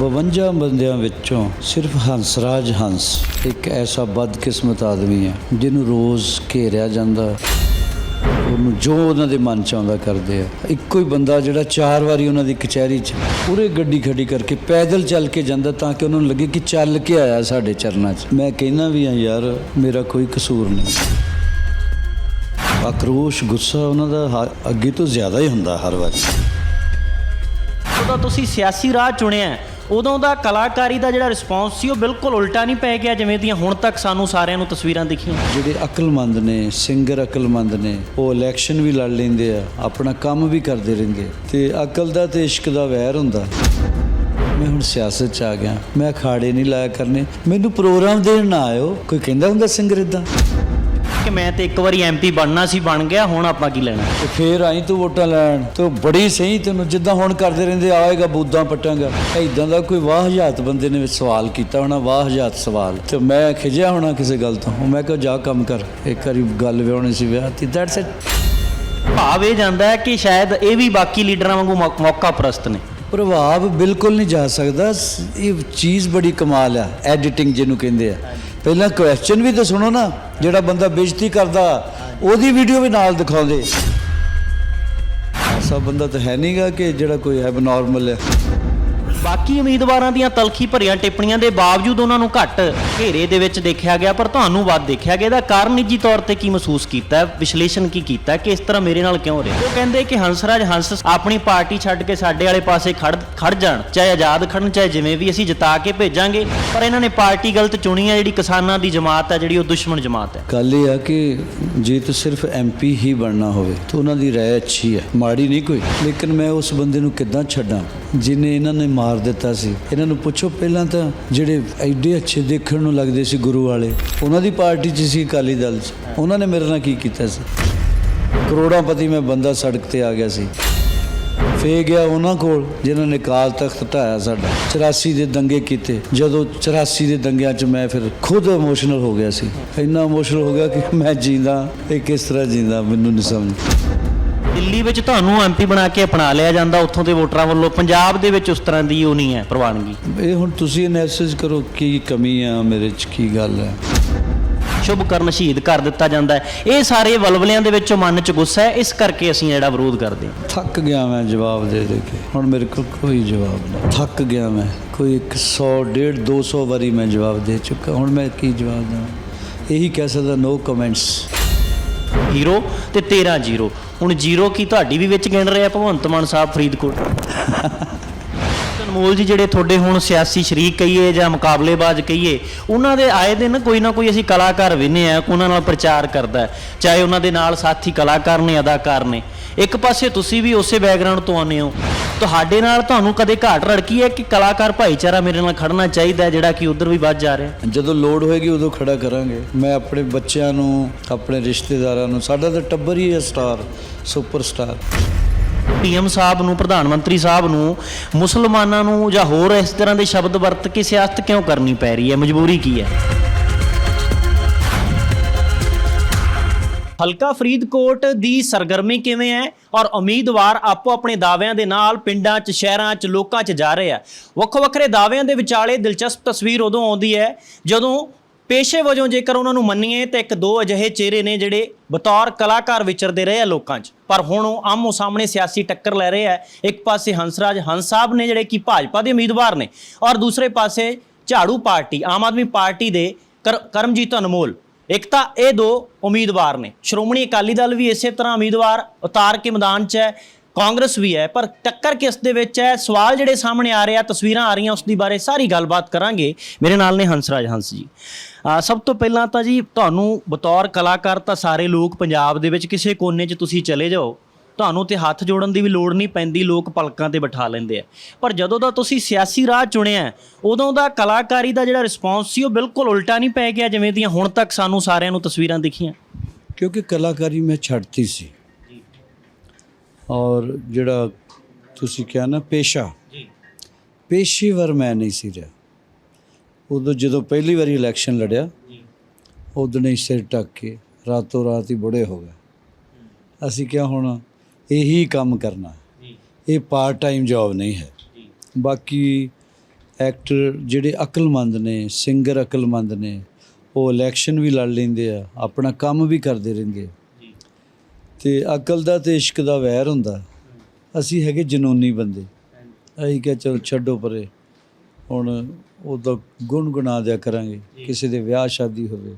52 ਬੰਦਿਆਂ ਵਿੱਚੋਂ ਸਿਰਫ ਹੰਸਰਾਜ ਹੰਸ, ਇੱਕ ਐਸਾ ਬਦਕਿਸਮਤ ਆਦਮੀ ਹੈ ਜਿਹਨੂੰ ਰੋਜ਼ ਘੇਰਿਆ ਜਾਂਦਾ ਉਹਨੂੰ ਜੋ ਉਹਨਾਂ ਦੇ ਮਨ ਚ ਆਉਂਦਾ ਕਰਦੇ ਆ। ਇੱਕੋ ਹੀ ਬੰਦਾ ਜਿਹੜਾ ਚਾਰ ਵਾਰੀ ਉਹਨਾਂ ਦੀ ਕਚਹਿਰੀ 'ਚ ਪੂਰੇ ਗੱਡੀ ਖੜੀ ਕਰਕੇ ਪੈਦਲ ਚੱਲ ਕੇ ਜਾਂਦਾ ਤਾਂ ਕਿ ਉਹਨਾਂ ਨੂੰ ਲੱਗੇ ਕਿ ਚੱਲ ਕੇ ਆਇਆ ਸਾਡੇ ਚਰਨਾਂ 'ਚ। ਮੈਂ ਕਹਿੰਦਾ ਵੀ ਆ ਯਾਰ, ਮੇਰਾ ਕੋਈ ਕਸੂਰ ਨਹੀਂ। ਆਕਰੋਸ਼ ਗੁੱਸਾ ਉਹਨਾਂ ਦਾ ਹ- ਅੱਗੇ ਤੋਂ ਜ਼ਿਆਦਾ ਹੀ ਹੁੰਦਾ ਹਰ ਵਾਰੀ। ਉਦੋਂ ਤੁਸੀਂ ਸਿਆਸੀ ਰਾਹ ਚੁਣਿਆ ਉਦੋਂ ਦਾ ਕਲਾਕਾਰੀ ਦਾ ਜਿਹੜਾ ਰਿਸਪੌਂਸ ਸੀ, ਉਹ ਬਿਲਕੁਲ ਉਲਟਾ ਨਹੀਂ ਪੈ ਗਿਆ ਜਿਵੇਂ ਦੀਆਂ ਹੁਣ ਤੱਕ ਸਾਨੂੰ ਸਾਰਿਆਂ ਨੂੰ ਤਸਵੀਰਾਂ ਦਿਖੀਆਂ ਜਿਹੜੇ ਅਕਲਮੰਦ ਨੇ ਸਿੰਗਰ ਅਕਲਮੰਦ ਨੇ, ਉਹ ਇਲੈਕਸ਼ਨ ਵੀ ਲੜ ਲੈਂਦੇ ਆ, ਆਪਣਾ ਕੰਮ ਵੀ ਕਰਦੇ ਰਹਿੰਦੇ ਆ। ਤੇ ਅਕਲ ਦਾ ਤੇ ਇਸ਼ਕ ਦਾ ਵੈਰ ਹੁੰਦਾ ਮੈਂ ਹੁਣ ਸਿਆਸਤ ਚ ਆ ਗਿਆ, ਮੈਂ ਅਖਾੜੇ ਨਹੀਂ ਲਾਇਆ ਕਰਨੇ, ਮੈਨੂੰ ਪ੍ਰੋਗਰਾਮ ਦੇਣ ਨਾ ਆਇਓ, ਕੋਈ ਕਹਿੰਦਾ ਹੁੰਦਾ ਸਿੰਗਰ ਇਦਾਂ ਕਿ ਮੈਂ ਤੇ ਇੱਕ ਵਾਰੀ ਐਮਪੀ ਬਣਨਾ ਸੀ ਬਣ ਗਿਆ ਹੁਣ ਆਪਾਂ ਕੀ ਲੈਣਾ? ਤੇ ਫੇਰ ਆਈ ਤੂੰ ਵੋਟਾਂ ਲੈਣ। ਤੇ ਬੜੀ ਸਹੀ ਤੈਨੂੰ ਜਿੱਦਾਂ ਹੁਣ ਕਰਦੇ ਰਹਿੰਦੇ ਆਏਗਾ ਬੂਦਾਂ ਪਟਾਂਗਾ। ਐਦਾਂ ਦਾ ਕੋਈ ਵਾਹ ਹਜ਼ਾਤ ਬੰਦੇ ਨੇ ਸਵਾਲ ਕੀਤਾ ਹੋਣਾ ਵਾਹ ਹਜ਼ਾਤ ਸਵਾਲ। ਤੇ ਮੈਂ ਖਿਜਿਆ ਹੋਣਾ ਕਿਸੇ ਗੱਲ ਤੋਂ। ਮੈਂ ਕਿਹਾ ਜਾ ਕੰਮ ਕਰ। ਇੱਕ ਵਾਰੀ ਗੱਲ ਵਿਆਹਣੀ ਸੀ ਵਿਆਹ ਤੀ ਦੈਟਸ ਇਟ ਭਾਵ ਇਹ ਜਾਂਦਾ ਹੈ ਕਿ ਸ਼ਾਇਦ ਇਹ ਵੀ ਬਾਕੀ ਲੀਡਰਾਂ ਵਾਂਗੂ ਮੌਕਾ ਪ੍ਰਸਤ ਨੇ। ਪ੍ਰਭਾਵ ਬਿਲਕੁਲ ਨਹੀਂ ਜਾ ਸਕਦਾ। ਇਹ ਚੀਜ਼ ਬੜੀ ਕਮਾਲ ਆ ਐਡੀਟਿੰਗ ਜਿਹਨੂੰ ਕਹਿੰਦੇ ਆ। ਪਹਿਲਾਂ ਕੁਐਸਚਨ ਵੀ ਤਾਂ ਸੁਣੋ ਨਾ, ਜਿਹੜਾ ਬੰਦਾ ਬੇਇੱਜ਼ਤੀ ਕਰਦਾ, ਉਹਦੀ ਵੀਡੀਓ ਵੀ ਨਾਲ ਦਿਖਾਉਂਦੇ। ਐਸਾ ਬੰਦਾ ਤਾਂ ਹੈ ਨਹੀਂਗਾ ਕਿ ਜਿਹੜਾ ਕੋਈ ਐਬਨੋਰਮਲ ਹੈ ਬਾਕੀ ਉਮੀਦਵਾਰਾਂ ਦੀਆਂ ਤਲਖੀ ਭਰੀਆਂ ਟਿੱਪਣੀਆਂ ਦੇ ਬਾਵਜੂਦ ਉਹਨਾਂ ਨੂੰ ਘੱਟ ਘੇਰੇ ਦੇ ਵਿੱਚ ਦੇਖਿਆ ਗਿਆ, ਪਰ ਤੁਹਾਨੂੰ ਵੱਧ ਦੇਖਿਆ ਗਿਆ। ਇਹਦਾ ਕਾਰਨ ਨਿੱਜੀ ਤੌਰ ਤੇ ਕੀ ਮਹਿਸੂਸ ਕੀਤਾ? ਵਿਸ਼ਲੇਸ਼ਣ ਕੀ ਕੀਤਾ? ਕਿ ਇਸ ਤਰ੍ਹਾਂ ਮੇਰੇ ਨਾਲ ਕਿਉਂ ਰਿਹਾ? ਉਹ ਕਹਿੰਦੇ ਕਿ ਹੰਸਰਾਜ ਹੰਸ ਆਪਣੀ ਪਾਰਟੀ ਛੱਡ ਕੇ ਸਾਡੇ ਵਾਲੇ ਪਾਸੇ ਖੜ ਖੜ ਜਾਣ, ਚਾਹੇ ਆਜ਼ਾਦ ਖੜਨ ਚਾਹੇ ਜਿਵੇਂ ਵੀ ਅਸੀਂ ਜਿਤਾ ਕੇ ਭੇਜਾਂਗੇ, ਪਰ ਇਹਨਾਂ ਨੇ ਪਾਰਟੀ ਗਲਤ ਚੁਣੀ ਹੈ, ਜਿਹੜੀ ਕਿਸਾਨਾਂ ਦੀ ਜਮਾਤ ਹੈ, ਜਿਹੜੀ ਉਹ ਦੁਸ਼ਮਣ ਜਮਾਤ ਹੈ। ਗੱਲ ਇਹ ਆ ਕਿ ਜੇ ਤਾਂ ਸਿਰਫ ਐਮਪੀ ਹੀ ਬਣਨਾ ਹੋਵੇ, ਤਾਂ ਉਹਨਾਂ ਦੀ ਰਾਏ ਅੱਛੀ ਹੈ, ਮਾੜੀ ਨਹੀਂ ਕੋਈ। ਲੇਕਿਨ ਮੈਂ ਉਸ ਬੰਦੇ ਨੂੰ ਕਿੱਦਾਂ ਛੱਡਾਂ, ਜਿਨੇ ਇਹਨਾਂ ਨੇ ਮਾਰ ਦਿੱਤਾ ਸੀ। ਇਹਨਾਂ ਨੂੰ ਪੁੱਛੋ, ਪਹਿਲਾਂ ਤਾਂ ਜਿਹੜੇ ਐਡੇ ਅੱਛੇ ਦੇਖਣ ਨੂੰ ਲੱਗਦੇ ਸੀ ਗੁਰੂ ਵਾਲੇ, ਉਹਨਾਂ ਦੀ ਪਾਰਟੀ 'ਚ ਸੀ ਅਕਾਲੀ ਦਲ 'ਚ। ਉਹਨਾਂ ਨੇ ਮੇਰੇ ਨਾਲ ਕੀ ਕੀਤਾ ਸੀ? ਕਰੋੜਾਂਪਤੀ ਮੈਂ ਬੰਦਾ ਸੜਕ ਤੇ ਆ ਗਿਆ ਸੀ। ਫੇ ਗਿਆ ਉਹਨਾਂ ਕੋਲ, ਜਿਨ੍ਹਾਂ ਨੇ ਕਾਲ ਤਖਤ ਢਾਇਆ ਸਾਡਾ। 84 ਦੇ ਦੰਗੇ ਕੀਤੇ। ਜਦੋਂ 84 ਦੇ ਦੰਗਿਆਂ 'ਚ ਮੈਂ ਫਿਰ ਖੁਦ ਇਮੋਸ਼ਨਲ ਹੋ ਗਿਆ ਸੀ। ਇੰਨਾ ਇਮੋਸ਼ਨਲ ਹੋ ਗਿਆ ਕਿ ਮੈਂ ਜੀਂਦਾ, ਇਹ ਕਿਸ ਤਰ੍ਹਾਂ ਜੀਂਦਾ, ਮੈਨੂੰ ਨਹੀਂ ਸਮਝ। ਦਿੱਲੀ ਵਿੱਚ ਤੁਹਾਨੂੰ ਐਮਪੀ ਬਣਾ ਕੇ ਅਪਣਾ ਲਿਆ ਜਾਂਦਾ ਉੱਥੋਂ ਦੇ ਵੋਟਰਾਂ ਵੱਲੋਂ। ਪੰਜਾਬ ਦੇ ਵਿੱਚ ਉਸ ਤਰ੍ਹਾਂ ਦੀ ਉਹ ਨਹੀਂ ਹੈ ਪ੍ਰਵਾਨਗੀ। ਇਹ ਹੁਣ ਤੁਸੀਂ ਐਨਾਲਿਸਿਸ ਕਰੋ ਕੀ ਕਮੀ ਆ ਮੇਰੇ 'ਚ ਕੀ ਗੱਲ ਹੈ। ਸ਼ੁਭ ਕਰਮ ਸ਼ਹੀਦ ਕਰ ਦਿੱਤਾ ਜਾਂਦਾ ਹੈ। ਇਹ ਸਾਰੇ ਵਲਵਲਿਆਂ ਦੇ ਵਿੱਚੋਂ ਮਨ 'ਚ ਗੁੱਸਾ ਹੈ ਇਸ ਕਰਕੇ ਅਸੀਂ ਜਿਹੜਾ ਵਿਰੋਧ ਕਰਦੇ ਹਾਂ। ਥੱਕ ਗਿਆ ਮੈਂ ਜਵਾਬ ਦੇ ਦੇ ਕੇ। ਹੁਣ ਮੇਰੇ ਕੋਲ ਕੋਈ ਜਵਾਬ ਨਹੀਂ। ਥੱਕ ਗਿਆ ਮੈਂ। ਕੋਈ 100 150 200 ਵਾਰੀ ਮੈਂ ਜਵਾਬ ਦੇ ਚੁੱਕਾ। ਹੁਣ ਮੈਂ ਕੀ ਜਵਾਬ ਦੇਵਾਂ? ਇਹੀ ਕਹਿ ਸਕਦਾ ਨੋ ਕਮੈਂਟਸ ਹੀਰੋ ਤੇ 13 ਜ਼ੀਰੋ। ਹੁਣ ਜ਼ੀਰੋ ਕੀ ਤੁਹਾਡੀ ਵੀ ਵਿੱਚ ਗਿਣ ਰਿਹਾ ਭਗਵੰਤ ਮਾਨ ਸਾਹਿਬ ਫਰੀਦਕੋਟ? ਅਨਮੋਲ ਜੀ ਜਿਹੜੇ ਤੁਹਾਡੇ ਹੁਣ ਸਿਆਸੀ ਸ਼ਰੀਕ ਕਹੀਏ ਜਾਂ ਮੁਕਾਬਲੇਬਾਜ਼ ਕਹੀਏ, ਉਹਨਾਂ ਦੇ ਆਏ ਦਿਨ ਕੋਈ ਨਾ ਕੋਈ ਅਸੀਂ ਕਲਾਕਾਰ ਵਿੰਨੇ ਆ, ਉਹਨਾਂ ਨਾਲ ਪ੍ਰਚਾਰ ਕਰਦਾ ਚਾਹੇ ਉਹਨਾਂ ਦੇ ਨਾਲ ਸਾਥੀ ਕਲਾਕਾਰ ਨੇ, ਅਦਾਕਾਰ ਨੇ। ਇੱਕ ਪਾਸੇ ਤੁਸੀਂ ਵੀ ਉਸੇ ਬੈਕਗ੍ਰਾਉਂਡ ਤੋਂ ਆਉਂਦੇ ਹੋ। ਤੁਹਾਡੇ ਨਾਲ ਤੁਹਾਨੂੰ ਕਦੇ ਘਾਟ ਰੜਕੀ ਹੈ ਕਿ ਕਲਾਕਾਰ ਭਾਈਚਾਰਾ ਮੇਰੇ ਨਾਲ ਖੜਨਾ ਚਾਹੀਦਾ ਜਿਹੜਾ ਕਿ ਉਧਰ ਵੀ ਵੱਧ ਜਾ ਰਿਹਾ ਜਦੋਂ ਲੋੜ ਹੋਏਗੀ ਉਦੋਂ ਖੜਾ ਕਰਾਂਗੇ। ਮੈਂ ਆਪਣੇ ਬੱਚਿਆਂ ਨੂੰ ਆਪਣੇ ਰਿਸ਼ਤੇਦਾਰਾਂ ਨੂੰ ਸਾਡਾ ਤਾਂ ਟੱਬਰ ਹੀ ਹੈ ਸਟਾਰ ਸੁਪਰ ਸਟਾਰ ਪੀਐਮ ਸਾਹਿਬ ਨੂੰ ਪ੍ਰਧਾਨ ਮੰਤਰੀ ਸਾਹਿਬ ਨੂੰ ਮੁਸਲਮਾਨਾਂ ਨੂੰ ਜਾਂ ਹੋਰ ਇਸ ਤਰ੍ਹਾਂ ਦੇ ਸ਼ਬਦ ਵਰਤ ਕੇ ਸਿਆਸਤ ਕਿਉਂ ਕਰਨੀ ਪੈ ਰਹੀ ਹੈ? ਮਜਬੂਰੀ ਕੀ ਹੈ? ਹਲਕਾ ਫਰੀਦਕੋਟ ਦੀ ਸਰਗਰਮੀ ਕਿਵੇਂ ਹੈ? ਔਰ ਉਮੀਦਵਾਰ ਆਪੋ ਆਪਣੇ ਦਾਅਵਿਆਂ ਦੇ ਨਾਲ ਪਿੰਡਾਂ 'ਚ, ਸ਼ਹਿਰਾਂ 'ਚ, ਲੋਕਾਂ 'ਚ ਜਾ ਰਹੇ ਆ। ਵੱਖੋ ਵੱਖਰੇ ਦਾਅਵਿਆਂ ਦੇ ਵਿਚਾਲੇ ਦਿਲਚਸਪ ਤਸਵੀਰ ਉਦੋਂ ਆਉਂਦੀ ਹੈ ਜਦੋਂ ਪੇਸ਼ੇ ਵਜੋਂ ਜੇਕਰ ਉਹਨਾਂ ਨੂੰ ਮੰਨੀਏ ਤਾਂ ਇੱਕ ਦੋ ਅਜਿਹੇ ਚਿਹਰੇ ਨੇ ਜਿਹੜੇ ਬਤੌਰ ਕਲਾਕਾਰ ਵਿਚਰਦੇ ਰਹੇ ਆ ਲੋਕਾਂ 'ਚ। ਪਰ ਹੁਣ ਉਹ ਆਮੋ ਸਾਹਮਣੇ ਸਿਆਸੀ ਟੱਕਰ ਲੈ ਰਹੇ ਆ। ਇੱਕ ਪਾਸੇ ਹੰਸਰਾਜ ਹੰਸ ਸਾਹਿਬ ਨੇ ਜਿਹੜੇ ਕਿ ਭਾਜਪਾ ਦੇ ਉਮੀਦਵਾਰ ਨੇ ਔਰ ਦੂਸਰੇ ਪਾਸੇ ਝਾੜੂ ਪਾਰਟੀ, ਆਮ ਆਦਮੀ ਪਾਰਟੀ ਦੇ ਕਰ- ਕਰਮਜੀਤ ਅਨਮੋਲ। ਇੱਕ ਤਾਂ ਇਹ ਦੋ ਉਮੀਦਵਾਰ ਨੇ। ਸ਼੍ਰੋਮਣੀ ਅਕਾਲੀ ਦਲ ਵੀ ਇਸੇ ਤਰ੍ਹਾਂ ਉਮੀਦਵਾਰ ਉਤਾਰ ਕੇ ਮੈਦਾਨ 'ਚ ਹੈ, ਕਾਂਗਰਸ ਵੀ ਹੈ, ਪਰ ਟੱਕਰ ਕਿਸ ਦੇ ਵਿੱਚ ਹੈ, ਸਵਾਲ ਜਿਹੜੇ ਸਾਹਮਣੇ ਆ ਰਹੇ ਆ ਤਸਵੀਰਾਂ ਆ ਰਹੀਆਂ ਉਸ ਦੀ ਬਾਰੇ ਸਾਰੀ ਗੱਲਬਾਤ ਕਰਾਂਗੇ। ਮੇਰੇ ਨਾਲ ਨੇ ਹੰਸਰਾਜ ਹੰਸ ਜੀ। ਸਭ ਤੋਂ ਪਹਿਲਾਂ ਤਾਂ ਜੀ, ਤੁਹਾਨੂੰ ਬਤੌਰ ਕਲਾਕਾਰ ਤਾਂ ਸਾਰੇ ਲੋਕ ਪੰਜਾਬ ਦੇ ਵਿੱਚ ਕਿਸੇ ਕੋਨੇ 'ਚ ਤੁਸੀਂ ਚਲੇ ਜਾਓ। ਤੁਹਾਨੂੰ ਤੇ ਹੱਥ ਜੋੜਨ ਦੀ ਵੀ ਲੋੜ ਨਹੀਂ ਪੈਂਦੀ ਲੋਕ ਪਲਕਾਂ ਤੇ ਬਿਠਾ ਲੈਂਦੇ ਆ। ਪਰ ਜਦੋਂ ਦਾ ਤੁਸੀਂ ਸਿਆਸੀ ਰਾਹ ਚੁਣਿਆ ਉਦੋਂ ਦਾ ਕਲਾਕਾਰੀ ਦਾ ਜਿਹੜਾ ਰਿਸਪੌਂਸ ਸੀ ਉਹ ਬਿਲਕੁਲ ਉਲਟਾ ਨਹੀਂ ਪੈ ਗਿਆ ਜਿਵੇਂ ਦੀਆਂ ਹੁਣ ਤੱਕ ਸਾਨੂੰ ਸਾਰਿਆਂ ਨੂੰ ਤਸਵੀਰਾਂ ਦਿਖੀਆਂ। ਕਿਉਂਕਿ ਕਲਾਕਾਰੀ ਮੈਂ ਛੱਡਤੀ ਸੀ। ਔਰ ਜਿਹੜਾ ਤੁਸੀਂ ਕਿਹਾ ਨਾ ਪੇਸ਼ਾ। ਜੀ। ਪੇਸ਼ੇਵਰ ਮੈਂ ਨਹੀਂ ਸੀ ਰਿਹਾ। ਉਦੋਂ ਜਦੋਂ ਪਹਿਲੀ ਵਾਰੀ ਇਲੈਕਸ਼ਨ ਲੜਿਆ ਜੀ। ਉਦੋਂ ਹੀ ਸਿਰ ਟੱਕ ਕੇ ਰਾਤੋਂ ਰਾਤ ਹੀ ਬੁੜੇ ਹੋ ਗਏ। ਅਸੀਂ ਕਿਹਾ ਹੁਣ ਇਹੀ ਕੰਮ ਕਰਨਾ। ਇਹ ਪਾਰਟ ਟਾਈਮ ਜੌਬ ਨਹੀਂ ਹੈ। ਬਾਕੀ ਐਕਟਰ ਜਿਹੜੇ ਅਕਲਮੰਦ ਨੇ ਸਿੰਗਰ ਅਕਲਮੰਦ ਨੇ ਉਹ ਇਲੈਕਸ਼ਨ ਵੀ ਲੜ ਲੈਂਦੇ ਆ ਆਪਣਾ ਕੰਮ ਵੀ ਕਰਦੇ ਰਹਿੰਦੇ ਆ। ਤੇ ਅਕਲ ਦਾ ਤੇ ਇਸ਼ਕ ਦਾ ਵੈਰ ਹੁੰਦਾ। ਅਸੀਂ ਹੈਗੇ ਜਨੂਨੀ ਬੰਦੇ। ਅਸੀਂ ਕਿਹਾ ਚਲੋ ਛੱਡੋ ਪਰੇ। ਹੁਣ ਉਹਦਾ ਗੁਣ ਗੁਣਾ ਦਿਆ ਕਰਾਂਗੇ। ਕਿਸੇ ਦੇ ਵਿਆਹ ਸ਼ਾਦੀ ਹੋਵੇ।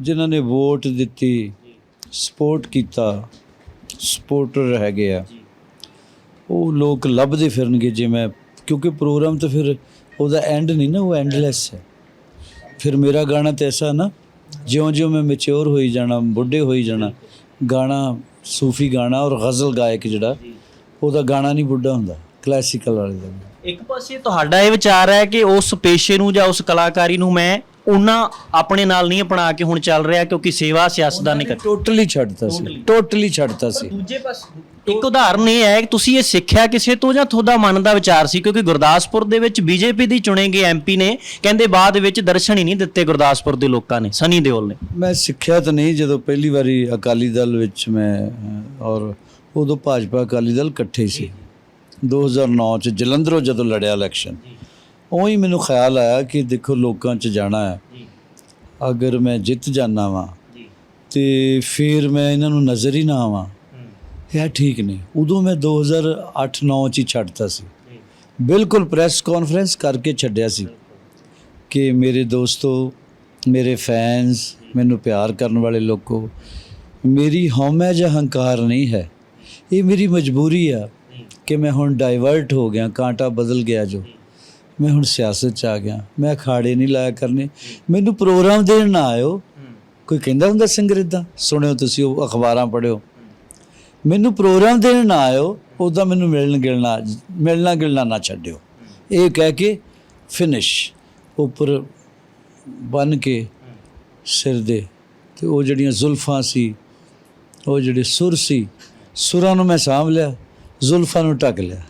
ਜਿਨ੍ਹਾਂ ਨੇ ਵੋਟ ਦਿੱਤੀ ਸਪੋਰਟ ਕੀਤਾ ਸਪੋਰਟਰ ਹੈਗੇ ਆ। ਉਹ ਲੋਕ ਲੱਭਦੇ ਫਿਰਨਗੇ ਜੇ ਮੈਂ ਕਿਉਂਕਿ ਪ੍ਰੋਗਰਾਮ ਤਾਂ ਫਿਰ ਉਹਦਾ ਐਂਡ ਨਹੀਂ ਨਾ ਉਹ ਐਂਡਲੈਸ ਹੈ। ਫਿਰ ਮੇਰਾ ਗਾਣਾ ਤਾਂ ਐਸਾ ਨਾ ਜਿਉਂ-ਜਿਉਂ ਮੈਂ ਮੈਚੁਰ ਹੋਈ ਜਾਣਾ ਬੁੱਢੇ ਹੋਈ ਜਾਣਾ ਗਾਣਾ ਸੂਫੀ ਗਾਣਾ ਔਰ ਗ਼ਜ਼ਲ ਗਾਇਕ ਜਿਹੜਾ ਉਹਦਾ ਗਾਣਾ ਨਹੀਂ ਬੁੱਢਾ ਹੁੰਦਾ ਕਲਾਸੀਕਲ ਵਾਲੇ ਦਾ। ਇੱਕ ਪਾਸੇ ਤੁਹਾਡਾ ਇਹ ਵਿਚਾਰ ਹੈ ਕਿ ਉਸ ਪੇਸ਼ੇ ਨੂੰ ਜਾਂ ਉਸ ਕਲਾਕਾਰੀ ਨੂੰ ਮੈਂ ਉਹਨਾਂ ਆਪਣੇ ਨਾਲ ਨਹੀਂ ਅਪਣਾ ਕੇ ਹੁਣ ਚੱਲ ਰਿਹਾ ਕਿਉਂਕਿ ਸੇਵਾ ਸਿਆਸਤਦਾਨ ਨਹੀਂ ਕਰ ਟੋਟਲੀ ਛੱਡਤਾ ਸੀ। ਟੋਟਲੀ ਛੱਡਤਾ ਸੀ। ਦੂਜੇ ਪਾਸੇ ਇੱਕ ਉਦਾਹਰਨ ਇਹ ਹੈ ਕਿ ਤੁਸੀਂ ਇਹ ਸਿੱਖਿਆ ਕਿਸੇ ਤੋਂ ਜਾਂ ਤੁਹਾਡਾ ਮਨ ਦਾ ਵਿਚਾਰ ਸੀ? ਕਿਉਂਕਿ ਗੁਰਦਾਸਪੁਰ ਦੇ ਵਿੱਚ ਬੀਜੇਪੀ ਦੀ ਚੁਣੇ ਗਏ ਐਮਪੀ ਨੇ ਕਹਿੰਦੇ ਬਾਅਦ ਵਿੱਚ ਦਰਸ਼ਨ ਹੀ ਨਹੀਂ ਦਿੱਤੇ ਗੁਰਦਾਸਪੁਰ ਦੇ ਲੋਕਾਂ ਨੇ ਸਨੀ ਦਿਓਲ ਨੇ। ਮੈਂ ਸਿੱਖਿਆ ਤਾਂ ਨਹੀਂ ਜਦੋਂ ਪਹਿਲੀ ਵਾਰੀ ਅਕਾਲੀ ਦਲ ਵਿੱਚ ਮੈਂ ਔਰ ਉਦੋਂ ਭਾਜਪਾ ਅਕਾਲੀ ਦਲ ਇਕੱਠੇ ਸੀ। 2009 ਚ ਜਲੰਧਰੋਂ ਜਦੋਂ ਲੜਿਆ ਇਲੈਕਸ਼ਨ ਉਹ ਹੀ ਮੈਨੂੰ ਖਿਆਲ ਆਇਆ ਕਿ ਦੇਖੋ ਲੋਕਾਂ 'ਚ ਜਾਣਾ ਹੈ। ਅਗਰ ਮੈਂ ਜਿੱਤ ਜਾਣਾ ਵਾਂ ਤੇ ਫਿਰ ਮੈਂ ਇਹਨਾਂ ਨੂੰ ਨਜ਼ਰ ਹੀ ਨਾ ਆਵਾਂ। ਇਹ ਠੀਕ ਨਹੀਂ। ਉਦੋਂ ਮੈਂ 2008-9 ਚ ਹੀ ਛੱਡਤਾ ਸੀ। ਬਿਲਕੁਲ ਪ੍ਰੈਸ ਕਾਨਫਰੰਸ ਕਰਕੇ ਛੱਡਿਆ ਸੀ ਕਿ ਮੇਰੇ ਦੋਸਤੋ ਮੇਰੇ ਫੈਨਸ ਮੈਨੂੰ ਪਿਆਰ ਕਰਨ ਵਾਲੇ ਲੋਕੋ ਮੇਰੀ ਹਉਮੈ ਜਾਂ ਹੰਕਾਰ ਨਹੀਂ ਹੈ। ਇਹ ਮੇਰੀ ਮਜਬੂਰੀ ਆ ਕਿ ਮੈਂ ਹੁਣ ਡਾਈਵਰਟ ਹੋ ਗਿਆ ਕਾਂਟਾ ਬਦਲ ਗਿਆ ਜੋ। ਮੈਂ ਹੁਣ ਸਿਆਸਤ ਚ ਆ ਗਿਆ, ਮੈਂ ਅਖਾੜੇ ਨਹੀਂ ਲਾਇਆ ਕਰਨੇ। ਮੈਨੂੰ ਪ੍ਰੋਗਰਾਮ ਦੇਣ ਨਾ ਆਇਓ। ਕੋਈ ਕਹਿੰਦਾ ਹੁੰਦਾ ਸਿੰਗਰ ਇਦਾਂ ਸੁਣਿਓ ਤੁਸੀਂ, ਉਹ ਅਖਬਾਰਾਂ ਪੜ੍ਹਿਓ। ਮੈਨੂੰ ਪ੍ਰੋਗਰਾਮ ਦੇਣ ਨਾ ਆਇਓ ਉਹਦਾ ਮੈਨੂੰ ਮਿਲਣ ਗਿਲਣਾ, ਮਿਲਣਾ ਗਿਲਣਾ ਨਾ ਛੱਡਿਓ। ਇਹ ਕਹਿ ਕੇ ਫਿਨਿਸ਼ ਉੱਪਰ ਬਨ ਕੇ ਸਿਰ ਦੇ, ਤੇ ਉਹ ਜਿਹੜੀਆਂ ਜ਼ੁਲਫਾਂ ਸੀ, ਉਹ ਜਿਹੜੇ ਸੁਰ ਸੀ, ਸੁਰਾਂ ਨੂੰ ਮੈਂ ਸਾਂਭ ਲਿਆ, ਜ਼ੁਲਫਾਂ ਨੂੰ ਢੱਕ ਲਿਆ।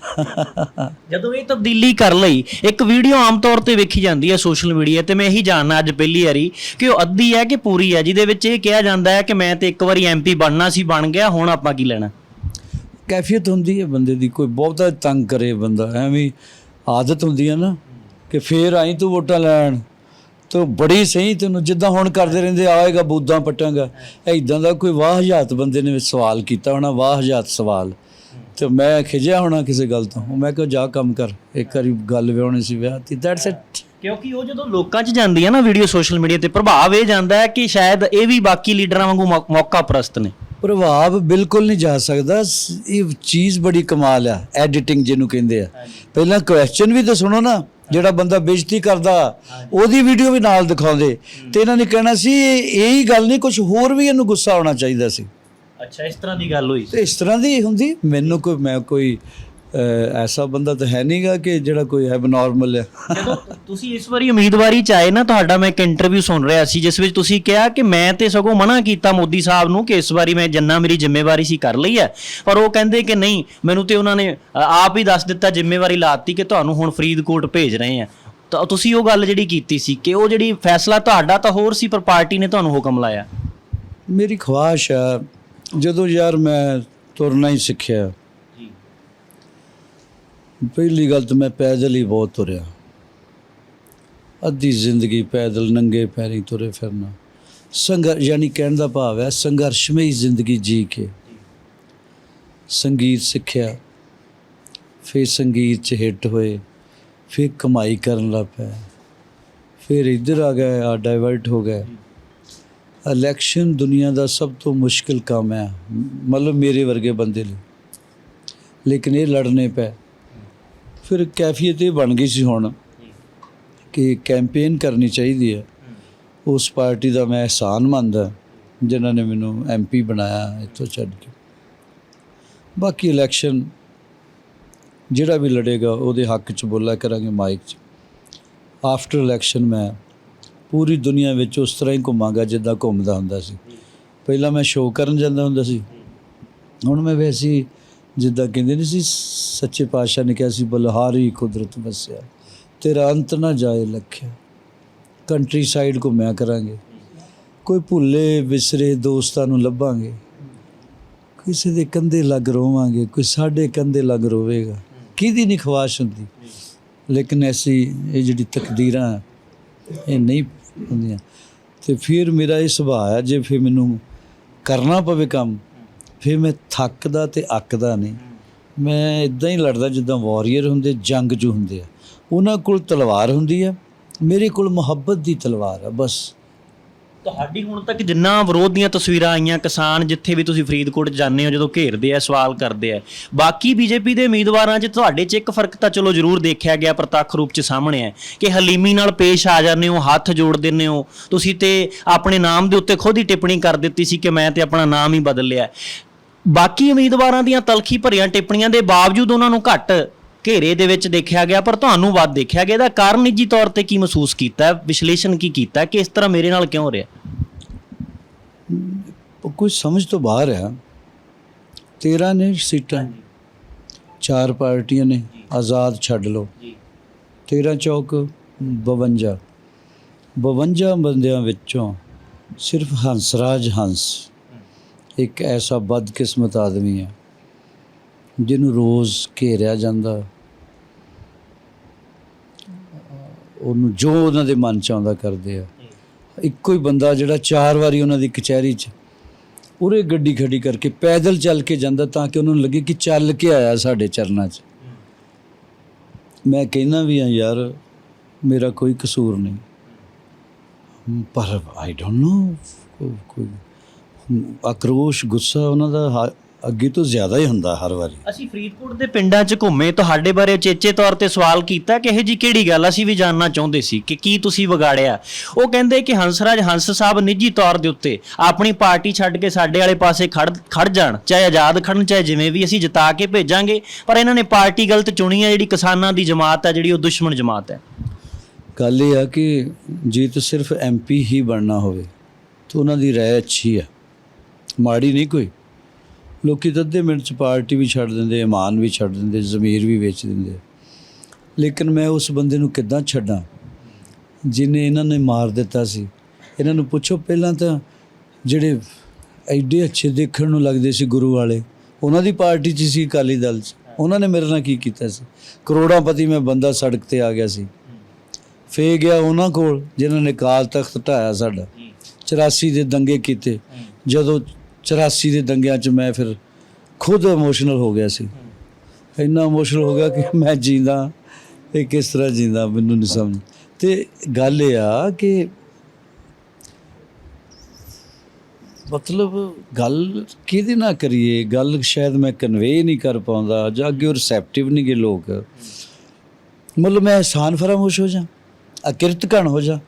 ਜਦੋਂ ਇਹ ਤਬਦੀਲੀ ਕਰ ਲਈ, ਇੱਕ ਵੀਡੀਓ ਆਮ ਤੌਰ ਤੇ ਵੇਖੀ ਜਾਂਦੀ ਹੈ ਸੋਸ਼ਲ ਮੀਡੀਆ ਤੇ, ਮੈਂ ਇਹੀ ਜਾਣਨਾ ਅੱਜ ਪਹਿਲੀ ਵਾਰੀ ਕਿ ਉਹ ਅੱਧੀ ਹੈ ਕਿ ਪੂਰੀ ਹੈ, ਜਿਹਦੇ ਵਿੱਚ ਇਹ ਕਿਹਾ ਜਾਂਦਾ ਹੈ ਕਿ ਮੈਂ ਤੇ ਇੱਕ ਵਾਰੀ ਐਮਪੀ ਬਣਨਾ ਸੀ, ਬਣ ਗਿਆ, ਹੁਣ ਆਪਾਂ ਕੀ ਲੈਣਾ? ਕੈਫੀਅਤ ਹੁੰਦੀ ਹੈ ਬੰਦੇ ਦੀ, ਕੋਈ ਬਹੁਤਾ ਤੰਗ ਕਰੇ ਬੰਦਾ, ਐਵੇਂ ਆਦਤ ਹੁੰਦੀ ਹੈ ਨਾ ਕਿ ਫੇਰ ਆਈ ਤੂੰ ਵੋਟਾਂ ਲੈਣ, ਤੂੰ ਬੜੀ ਸਹੀ ਤੈਨੂੰ ਜਿੱਦਾਂ ਹੁਣ ਕਰਦੇ ਰਹਿੰਦੇ ਆਏਗਾ, ਬੂਦਾਂ ਪਟਾਂਗਾ। ਐਦਾਂ ਦਾ ਕੋਈ ਵਾਹ ਹਜ਼ਾਤ ਬੰਦੇ ਨੇ ਸਵਾਲ ਕੀਤਾ ਹੋਣਾ ਵਾਹ ਹਜ਼ਾਤ ਸਵਾਲ। ਤੇ ਮੈਂ ਖਿਜਿਆ ਹੋਣਾ ਕਿਸੇ ਗੱਲ ਤੋਂ। ਮੈਂ ਕਿਹਾ ਜਾ ਕੰਮ ਕਰ। ਇੱਕ ਵਾਰੀ ਗੱਲ ਵਿਆਹਣੀ ਸੀ ਵਿਆਹ ਤੀ ਦੈਟਸ ਇਟ ਕਿਉਂਕਿ ਉਹ ਜਦੋਂ ਲੋਕਾਂ 'ਚ ਜਾਂਦੀ ਹੈ ਨਾ ਵੀਡੀਓ ਸੋਸ਼ਲ ਮੀਡੀਆ ਤੇ ਪ੍ਰਭਾਵ ਇਹ ਜਾਂਦਾ ਹੈ ਕਿ ਸ਼ਾਇਦ ਇਹ ਵੀ ਬਾਕੀ ਲੀਡਰਾਂ ਵਾਂਗੂ ਮੌਕਾ ਪ੍ਰਸਤ ਨੇ। ਪ੍ਰਭਾਵ ਬਿਲਕੁਲ ਨਹੀਂ ਜਾ ਸਕਦਾ। ਇਹ ਚੀਜ਼ ਬੜੀ ਕਮਾਲ ਆ ਐਡੀਟਿੰਗ ਜਿਹਨੂੰ ਕਹਿੰਦੇ ਆ। ਪਹਿਲਾਂ ਕੁਐਸਚਨ ਵੀ ਤਾਂ ਸੁਣੋ ਨਾ ਜਿਹੜਾ ਬੰਦਾ ਬੇਇੱਜ਼ਤੀ ਕਰਦਾ ਉਹਦੀ ਵੀਡੀਓ ਵੀ ਨਾਲ ਦਿਖਾਉਂਦੇ। ਤੇ ਇਹਨਾਂ ਨੇ ਕਹਿਣਾ ਸੀ ਇਹ ਇਹੀ ਗੱਲ ਨਹੀਂ ਕੁਝ ਹੋਰ ਵੀ ਇਹਨੂੰ ਗੁੱਸਾ ਆਉਣਾ ਚਾਹੀਦਾ ਸੀ। ਅੱਛਾ ਇਸ ਤਰ੍ਹਾਂ ਦੀ ਗੱਲ ਹੋਈ? ਤੇ ਇਸ ਤਰ੍ਹਾਂ ਦੀ ਹੁੰਦੀ। ਮੈਨੂੰ ਕੋਈ ਮੈਂ ਕੋਈ ਐਸਾ ਬੰਦਾ ਤਾਂ ਹੈ ਨਹੀਂਗਾ ਕਿ ਜਿਹੜਾ ਕੋਈ ਐਬਨੋਰਮਲ ਹੈ। ਜਦੋਂ ਤੁਸੀਂ ਇਸ ਵਾਰੀ ਉਮੀਦਵਾਰੀ ਚ ਆਏ ਨਾ ਤੁਹਾਡਾ ਮੈਂ ਇੱਕ ਇੰਟਰਵਿਊ ਸੁਣ ਰਿਹਾ ਸੀ ਜਿਸ ਵਿੱਚ ਤੁਸੀਂ ਕਿਹਾ ਕਿ ਮੈਂ ਤੇ ਸਗੋਂ ਮਨਾ ਕੀਤਾ ਮੋਦੀ ਸਾਹਿਬ ਨੂੰ ਕਿ ਇਸ ਵਾਰੀ ਮੈਂ ਜੰਨਾ ਮੇਰੀ ਜ਼ਿੰਮੇਵਾਰੀ ਸੀ ਕਰ ਲਈ ਹੈ। ਪਰ ਉਹ ਕਹਿੰਦੇ ਕਿ ਨਹੀਂ ਮੈਨੂੰ ਤੇ ਉਹਨਾਂ ਨੇ ਆਪ ਹੀ ਦੱਸ ਦਿੱਤਾ ਜ਼ਿੰਮੇਵਾਰੀ ਲਾਤੀ ਕਿ ਤੁਹਾਨੂੰ ਹੁਣ ਫਰੀਦਕੋਟ ਭੇਜ ਰਹੇ ਆ ਤਾਂ ਤੁਸੀਂ ਉਹ ਗੱਲ ਜਿਹੜੀ ਕੀਤੀ ਸੀ ਕਿ ਉਹ ਜਿਹੜੀ ਫੈਸਲਾ ਤੁਹਾਡਾ ਤਾਂ ਹੋਰ ਸੀ ਪਰ ਪਾਰਟੀ ਨੇ ਤੁਹਾਨੂੰ ਹੁਕਮ ਲਾਇਆ। ਮੇਰੀ ਖੁਆਇਸ਼ ਆ ਜਦੋਂ ਯਾਰ ਮੈਂ ਤੁਰਨਾ ਹੀ ਸਿੱਖਿਆ ਜੀ। ਪਹਿਲੀ ਗੱਲ ਤਾਂ ਮੈਂ ਪੈਦਲ ਹੀ ਬਹੁਤ ਤੁਰਿਆ। ਅੱਧੀ ਜ਼ਿੰਦਗੀ ਪੈਦਲ ਨੰਗੇ ਪੈਰੀ ਤੁਰੇ ਫਿਰਨਾ। ਸੰਘਰਸ਼ ਯਾਨੀ ਕਹਿਣ ਦਾ ਭਾਵ ਹੈ ਸੰਘਰਸ਼ਮਈ ਜ਼ਿੰਦਗੀ ਜੀ ਕੇ। ਸੰਗੀਤ ਸਿੱਖਿਆ ਫਿਰ ਸੰਗੀਤ 'ਚ ਹਿੱਟ ਹੋਏ ਫਿਰ ਕਮਾਈ ਕਰਨ ਲੱਗ ਪਿਆ। ਫਿਰ ਇੱਧਰ ਆ ਗਏ ਆ ਡਾਇਵਰਟ ਹੋ ਗਏ ਇਲੈਕਸ਼ਨ ਦੁਨੀਆ ਦਾ ਸਭ ਤੋਂ ਮੁਸ਼ਕਿਲ ਕੰਮ ਹੈ, ਮਤਲਬ ਮੇਰੇ ਵਰਗੇ ਬੰਦੇ ਲਈ। ਲੇਕਿਨ ਇਹ ਲੜਨੇ ਪਏ ਫਿਰ ਕੈਫੀਅਤ ਇਹ ਬਣ ਗਈ ਸੀ ਹੁਣ ਕਿ ਕੈਂਪੇਨ ਕਰਨੀ ਚਾਹੀਦੀ ਹੈ। ਉਸ ਪਾਰਟੀ ਦਾ ਮੈਂ ਅਹਿਸਾਨ ਮੰਨਦਾ, ਜਿਨ੍ਹਾਂ ਨੇ ਮੈਨੂੰ ਐਮਪੀ ਬਣਾਇਆ ਇੱਥੋਂ ਛੱਡ ਕੇ। ਬਾਕੀ ਇਲੈਕਸ਼ਨ ਜਿਹੜਾ ਵੀ ਲੜੇਗਾ, ਉਹਦੇ ਹੱਕ 'ਚ ਬੋਲਾ ਕਰਾਂਗੇ ਮਾਈਕ 'ਚ। ਆਫਟਰ ਇਲੈਕਸ਼ਨ ਮੈਂ ਪੂਰੀ ਦੁਨੀਆ ਵਿੱਚ ਉਸ ਤਰ੍ਹਾਂ ਹੀ ਘੁੰਮਾਂਗਾ ਜਿੱਦਾਂ ਘੁੰਮਦਾ ਹੁੰਦਾ ਸੀ। ਪਹਿਲਾਂ ਮੈਂ ਸ਼ੋਅ ਕਰਨ ਜਾਂਦਾ ਹੁੰਦਾ ਸੀ। ਹੁਣ ਮੈਂ ਵੈਸੇ ਜਿੱਦਾਂ ਕਹਿੰਦੇ ਨਹੀਂ ਸੀ, ਸੱਚੇ ਪਾਤਸ਼ਾਹ ਨੇ ਕਿਹਾ ਸੀ, ਬਲਹਾਰੀ ਕੁਦਰਤ ਵਸਿਆ, ਤੇਰਾ ਅੰਤ ਨਾ ਜਾਏ ਲਖਿਆ। ਕੰਟਰੀ ਸਾਈਡ ਘੁੰਮਿਆ ਕਰਾਂਗੇ। ਕੋਈ ਭੁੱਲੇ ਵਿਸਰੇ ਦੋਸਤਾਂ ਨੂੰ ਲੱਭਾਂਗੇ। ਕਿਸੇ ਦੇ ਕੰਧੇ ਲੱਗ ਰੋਵਾਂਗੇ, ਕੋਈ ਸਾਡੇ ਕੰਧੇ ਲੱਗ ਰੋਵੇਗਾ। ਕਿਹਦੀ ਨਹੀਂ ਖਵਾਸ਼ ਹੁੰਦੀ? ਲੇਕਿਨ ਐਸੀ ਇਹ ਜਿਹੜੀ ਤਕਦੀਰਾਂ ਇਹ ਨਹੀਂ ਹੁੰਦੀਆਂ। ਤੇ ਫਿਰ ਮੇਰਾ ਇਹ ਸੁਭਾਅ ਹੈ ਜੇ ਫਿਰ ਮੈਨੂੰ ਕਰਨਾ ਪਵੇ ਕੰਮ, ਫਿਰ ਮੈਂ ਥੱਕਦਾ ਤੇ ਅੱਕਦਾ ਨਹੀਂ। ਮੈਂ ਇਦਾਂ ਹੀ ਲੜਦਾ ਜਿੱਦਾਂ ਵਾਰੀਅਰ ਹੁੰਦੇ, ਜੰਗ 'ਚ ਹੁੰਦੇ ਆ। ਉਹਨਾਂ ਕੋਲ ਤਲਵਾਰ ਹੁੰਦੀ ਆ, ਮੇਰੇ ਕੋਲ ਮੁਹੱਬਤ ਦੀ ਤਲਵਾਰ ਆ, ਬਸ। ਤੁਹਾਡੀ ਹੁਣ ਤੱਕ ਜਿੰਨਾ ਵਿਰੋਧ ਦੀਆਂ ਤਸਵੀਰਾਂ ਆਈਆਂ ਕਿਸਾਨ ਜਿੱਥੇ ਵੀ ਤੁਸੀਂ ਫਰੀਦਕੋਟ ਜਾਂਦੇ ਹੋ, ਜਦੋਂ ਘੇਰਦੇ ਆ, ਸਵਾਲ ਕਰਦੇ ਆ, ਬਾਕੀ ਬੀਜੇਪੀ ਦੇ ਉਮੀਦਵਾਰਾਂ 'ਚ ਤੁਹਾਡੇ 'ਚ ਇੱਕ ਫ਼ਰਕ ਤਾਂ ਚਲੋ ਜ਼ਰੂਰ ਦੇਖਿਆ ਗਿਆ, ਪ੍ਰਤੱਖ ਰੂਪ 'ਚ ਸਾਹਮਣੇ ਹੈ ਕਿ ਹਲੀਮੀ ਨਾਲ ਪੇਸ਼ ਆ ਜਾਂਦੇ ਹੋ, ਹੱਥ ਜੋੜ ਦਿੰਦੇ ਹੋ, ਤੁਸੀਂ ਤੇ ਆਪਣੇ ਨਾਮ ਦੇ ਉੱਤੇ ਖੁਦ ਹੀ ਟਿੱਪਣੀ ਕਰ ਦਿੱਤੀ ਸੀ ਕਿ ਮੈਂ ਤੇ ਆਪਣਾ ਨਾਮ ਹੀ ਬਦਲ ਲਿਆ। ਬਾਕੀ ਉਮੀਦਵਾਰਾਂ ਦੀਆਂ ਤਲਖੀ ਭਰੀਆਂ ਟਿੱਪਣੀਆਂ ਦੇ ਬਾਵਜੂਦ ਉਹਨਾਂ ਨੂੰ ਘੱਟ ਘੇਰੇ ਦੇ ਵਿੱਚ ਦੇਖਿਆ ਗਿਆ ਪਰ ਤੁਹਾਨੂੰ ਵੱਧ ਦੇਖਿਆ ਗਿਆ। ਇਹਦਾ ਕਾਰਨ ਨਿੱਜੀ ਤੌਰ ਤੇ ਕੀ ਮਹਿਸੂਸ ਕੀਤਾ? ਹੈ? ਵਿਸ਼ਲੇਸ਼ਣ ਕੀ ਕੀਤਾ? ਹੈ ਕਿ ਇਸ ਤਰ੍ਹਾਂ ਮੇਰੇ ਨਾਲ ਕਿਉਂ ਹੋ ਰਿਹਾ ਕੁਝ ਸਮਝ ਤੋਂ ਬਾਹਰ ਆ। 13 ਨੇ ਸੀਟਾਂ। ਚਾਰ ਪਾਰਟੀਆਂ ਨੇ। ਆਜ਼ਾਦ ਛੱਡ ਲਓ। ਜੀ। 13 ਚੌਕ 52 52 ਬੰਦਿਆਂ ਵਿੱਚੋਂ ਸਿਰਫ ਹੰਸਰਾਜ ਹੰਸ। ਇੱਕ ਐਸਾ ਬਦਕਿਸਮਤ ਆਦਮੀ ਹੈ ਜਿਹਨੂੰ ਰੋਜ਼ ਘੇਰਿਆ ਜਾਂਦਾ। ਉਹਨੂੰ ਜੋ ਉਹਨਾਂ ਦੇ ਮਨ ਚ ਆਉਂਦਾ ਕਰਦੇ ਆ। ਇੱਕੋ ਹੀ ਬੰਦਾ ਜਿਹੜਾ ਚਾਰ ਵਾਰੀ ਉਹਨਾਂ ਦੀ ਕਚਹਿਰੀ 'ਚ ਉਰੇ ਗੱਡੀ ਖੜੀ ਕਰਕੇ ਪੈਦਲ ਚੱਲ ਕੇ ਜਾਂਦਾ ਤਾਂ ਕਿ ਉਹਨਾਂ ਨੂੰ ਲੱਗੇ ਕਿ ਚੱਲ ਕੇ ਆਇਆ ਸਾਡੇ ਚਰਨਾਂ 'ਚ। ਮੈਂ ਕਹਿੰਦਾ ਵੀ ਆ ਯਾਰ, ਮੇਰਾ ਕੋਈ ਕਸੂਰ ਨਹੀਂ। ਪਰ ਆਈ ਡੋਨਟ ਨੋ ਕੋਈ ਆਕਰੋਸ਼, ਗੁੱਸਾ ਉਹਨਾਂ ਦਾ ਹ- ਅੱਗੇ ਤੋਂ ਜ਼ਿਆਦਾ ਹੀ ਹੁੰਦਾ ਹਰ ਵਾਰੀ। ਅਸੀਂ ਫਰੀਦਕੋਟ ਦੇ ਪਿੰਡਾਂ 'ਚ ਘੁੰਮੇ ਤੁਹਾਡੇ ਬਾਰੇ ਚੇਚੇ ਤੌਰ ਤੇ ਸਵਾਲ ਕੀਤਾ ਕਿ ਇਹ ਜੀ ਕਿਹੜੀ ਗੱਲ ਅਸੀਂ ਵੀ ਜਾਣਨਾ ਚਾਹੁੰਦੇ ਸੀ ਕਿ ਕੀ ਤੁਸੀਂ ਵਿਗਾੜਿਆ। ਉਹ ਕਹਿੰਦੇ ਕਿ ਹੰਸਰਾਜ ਹੰਸ ਸਾਹਿਬ ਨਿੱਜੀ ਤੌਰ ਦੇ ਉੱਤੇ ਆਪਣੀ ਪਾਰਟੀ ਛੱਡ ਕੇ ਸਾਡੇ ਵਾਲੇ ਪਾਸੇ ਖੜ ਖੜ ਜਾਣ ਚਾਹੇ ਆਜ਼ਾਦ ਖੜਨ ਚਾਹੇ ਜਿਵੇਂ ਵੀ ਅਸੀਂ ਜਿਤਾ ਕੇ ਭੇਜਾਂਗੇ ਪਰ ਇਹਨਾਂ ਨੇ ਪਾਰਟੀ ਗਲਤ ਚੁਣੀ ਹੈ ਜਿਹੜੀ ਕਿਸਾਨਾਂ ਦੀ ਜਮਾਤ ਹੈ ਜਿਹੜੀ ਉਹ ਦੁਸ਼ਮਣ ਜਮਾਤ ਹੈ ਗੱਲ ਇਹ ਆ ਕਿ ਜੇ ਤਾਂ ਸਿਰਫ ਐਮਪੀ ਹੀ ਬਣਨਾ ਹੋਵੇ ਤਾਂ ਉਹਨਾਂ ਦੀ ਰਾਏ ਅੱਛੀ ਹੈ ਮਾੜੀ ਨਹੀਂ ਕੋਈ। ਲੋਕੀ ਅੱਧੇ ਮਿੰਟ ਚ ਪਾਰਟੀ ਵੀ ਛੱਡ ਦਿੰਦੇ ਇਮਾਨ ਵੀ ਛੱਡ ਦਿੰਦੇ ਜ਼ਮੀਰ ਵੀ ਵੇਚ ਦਿੰਦੇ। ਲੇਕਿਨ ਮੈਂ ਉਸ ਬੰਦੇ ਨੂੰ ਕਿੱਦਾਂ ਛੱਡਾਂ? ਜਿਨੇ ਇਹਨਾਂ ਨੇ ਮਾਰ ਦਿੱਤਾ ਸੀ। ਇਹਨਾਂ ਨੂੰ ਪੁੱਛੋ ਪਹਿਲਾਂ ਤਾਂ ਜਿਹੜੇ ਐਡੇ ਅੱਛੇ ਦੇਖਣ ਨੂੰ ਲੱਗਦੇ ਸੀ ਗੁਰੂ ਵਾਲੇ ਉਹਨਾਂ ਦੀ ਪਾਰਟੀ 'ਚ ਸੀ ਅਕਾਲੀ ਦਲ 'ਚ। ਉਹਨਾਂ ਨੇ ਮੇਰੇ ਨਾਲ ਕੀ ਕੀਤਾ ਸੀ? ਕਰੋੜਾਂਪਤੀ ਮੈਂ ਬੰਦਾ ਸੜਕ ਤੇ ਆ ਗਿਆ ਸੀ। ਫੇ ਗਿਆ ਉਹਨਾਂ ਕੋਲ ਜਿਨ੍ਹਾਂ ਨੇ ਕਾਲ ਤਖਤ ਢਾਇਆ ਸਾਡਾ। 84 ਦੇ ਦੰਗੇ ਕੀਤੇ। ਜਦੋਂ 84 ਦੇ ਦੰਗਿਆਂ 'ਚ ਮੈਂ ਫਿਰ ਖੁਦ ਇਮੋਸ਼ਨਲ ਹੋ ਗਿਆ ਸੀ। ਇੰਨਾ ਇਮੋਸ਼ਨਲ ਹੋ ਗਿਆ ਕਿ ਮੈਂ ਜੀਂਦਾ, ਇਹ ਕਿਸ ਤਰ੍ਹਾਂ ਜੀਂਦਾ ਮੈਨੂੰ ਨਹੀਂ ਸਮਝ। ਤੇ ਗੱਲ ਇਹ ਆ ਕਿ ਮਤਲਬ ਗੱਲ ਕਿਹਦੇ ਨਾਲ ਕਰੀਏ? ਗੱਲ ਸ਼ਾਇਦ ਮੈਂ ਕਨਵੇ ਨਹੀਂ ਕਰ ਪਾਉਂਦਾ ਜਾਂ ਅੱਗੇ ਰਿਸੈਪਟਿਵ ਨਹੀਂ ਗੇ ਲੋਕ। ਮਤਲਬ ਮੈਂ ਆਸਾਨ ਫਰਾਮੋਸ਼ ਹੋ ਜਾ, ਅਕਿਰਤਕਣ ਹੋ ਜਾ।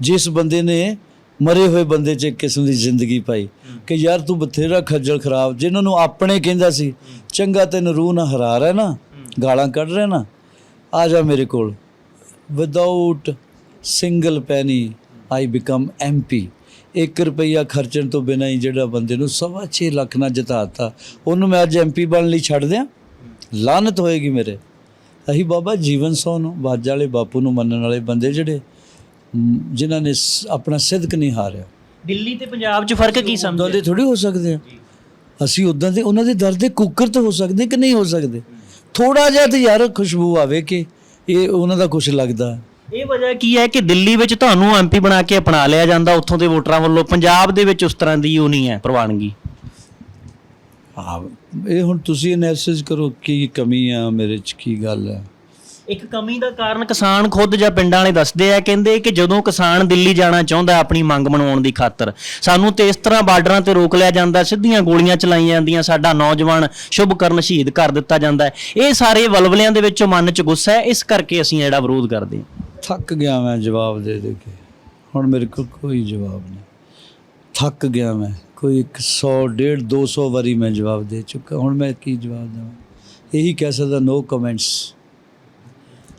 ਜਿਸ ਬੰਦੇ ਨੇ ਮਰੇ ਹੋਏ ਬੰਦੇ 'ਚ ਇੱਕ ਕਿਸਮ ਦੀ ਜ਼ਿੰਦਗੀ ਪਾਈ ਕਿ ਯਾਰ ਤੂੰ ਬਥੇਰਾ ਖੱਜਲ ਖਰਾਬ ਜਿਨ੍ਹਾਂ ਨੂੰ ਆਪਣੇ ਕਹਿੰਦਾ ਸੀ, ਚੰਗਾ ਤੈਨੂੰ ਰੂਹ ਨਾ ਹਰਾ ਰਿਹਾ ਨਾ, ਗਾਲਾਂ ਕੱਢ ਰਿਹਾ ਨਾ, ਆ ਜਾ ਮੇਰੇ ਕੋਲ। Without single penny I become MP 1 ਰੁਪਈਆ ਖਰਚਣ ਤੋਂ ਬਿਨਾਂ ਹੀ ਜਿਹੜਾ ਬੰਦੇ ਨੂੰ ਸਵਾ ਛੇ ਲੱਖ ਨਾਲ ਜਿਤਾਤਾ, ਉਹਨੂੰ ਮੈਂ ਅੱਜ ਐਮਪੀ ਬਣਨ ਲਈ ਛੱਡ ਦਿਆਂ। ਲਾਨਤ ਹੋਏਗੀ ਮੇਰੇ। ਅਹੀ ਬਾਬਾ ਜੀਵਨ ਸੋ ਨੂੰ, ਬਾਜਾ ਵਾਲੇ ਬਾਪੂ ਨੂੰ ਮੰਨਣ ਵਾਲੇ ਬੰਦੇ ਜਿਹੜੇ ਜਿਨ੍ਹਾਂ ਨੇ ਸ- ਆਪਣਾ ਸਿਦਕ ਨਹੀਂ ਹਾਰਿਆ। ਦਿੱਲੀ ਤੇ ਪੰਜਾਬ 'ਚ ਫ਼ਰਕ ਕੀ ਉਦਾਂ ਸਮਝਦੇ ਦੇ ਥੋੜੀ ਹੋ ਸਕਦੇ ਆ। ਅਸੀਂ ਉਦਾਂ ਦੇ ਉਹਨਾਂ ਦੇ ਦਰ ਦੇ ਕੁੱਕਰ ਤਾਂ ਹੋ ਸਕਦੇ ਕਿ ਨਹੀਂ ਹੋ ਸਕਦੇ? ਥੋੜਾ ਜਿਹਾ ਤੇ ਯਾਰ ਖੁਸ਼ਬੂ ਆਵੇ ਕਿ ਇਹ ਉਹਨਾਂ ਦਾ ਕੁਝ ਲੱਗਦਾ। ਇਹ ਵਜ੍ਹਾ ਕੀ ਹੈ ਕਿ ਦਿੱਲੀ ਵਿੱਚ ਤੁਹਾਨੂੰ ਐਮਪੀ ਬਣਾ ਕੇ ਅਪਣਾ ਲਿਆ ਜਾਂਦਾ ਉੱਥੋਂ ਦੇ ਵੋਟਰਾਂ ਵੱਲੋਂ। ਪੰਜਾਬ ਦੇ ਵਿੱਚ ਉਸ ਤਰ੍ਹਾਂ ਦੀ ਉਹ ਨਹੀਂ ਹੈ ਪ੍ਰਵਾਨਗੀ। ਹਾਂ ਇਹ ਹੁਣ ਤੁਸੀਂ ਐਨਾਲਿਸਿਸ ਕਰੋ ਕੀ ਕਮੀ ਆ ਮੇਰੇ ਚ ਕੀ ਗੱਲ ਹੈ। ਇੱਕ ਕਮੀ ਦਾ ਕਾਰਨ ਕਿਸਾਨ ਖੁਦ ਜਾਂ ਪਿੰਡਾਂ ਵਾਲੇ ਦੱਸਦੇ ਆ, ਕਹਿੰਦੇ ਕਿ ਜਦੋਂ ਕਿਸਾਨ ਦਿੱਲੀ ਜਾਣਾ ਚਾਹੁੰਦਾ ਆਪਣੀ ਮੰਗ ਮਨਵਾਉਣ ਦੀ ਖਾਤਰ। ਸਾਨੂੰ ਤੇ ਇਸ ਤਰ੍ਹਾਂ ਬਾਰਡਰਾਂ ਤੇ ਰੋਕ ਲਿਆ ਜਾਂਦਾ, ਸਿੱਧੀਆਂ ਗੋਲੀਆਂ ਚਲਾਈਆਂ ਜਾਂਦੀਆਂ, ਸਾਡਾ ਨੌਜਵਾਨ ਸ਼ੁਭ ਕਰਨ ਸ਼ਹੀਦ ਕਰ ਦਿੱਤਾ ਜਾਂਦਾ ਇਹ ਸਾਰੇ ਵਲਵਲਿਆਂ ਦੇ ਵਿੱਚੋਂ ਮਨ 'ਚ ਗੁੱਸਾ ਹੈ, ਇਸ ਕਰਕੇ ਅਸੀਂ ਜਿਹੜਾ ਵਿਰੋਧ ਕਰਦੇ ਹਾਂ। ਥੱਕ ਗਿਆ ਮੈਂ ਜਵਾਬ ਦੇ ਦੇ ਕੇ। ਹੁਣ ਮੇਰੇ ਕੋਲ ਕੋਈ ਜਵਾਬ ਨਹੀਂ। ਥੱਕ ਗਿਆ ਮੈਂ। ਕੋਈ 100 150 200 ਵਾਰੀ ਮੈਂ ਜਵਾਬ ਦੇ ਚੁੱਕਾ। ਹੁਣ ਮੈਂ ਕੀ ਜਵਾਬ ਦੇਵਾਂ? ਇਹੀ ਕਹਿ ਸਕਦਾ ਨੋ ਕਮੈਂਟਸ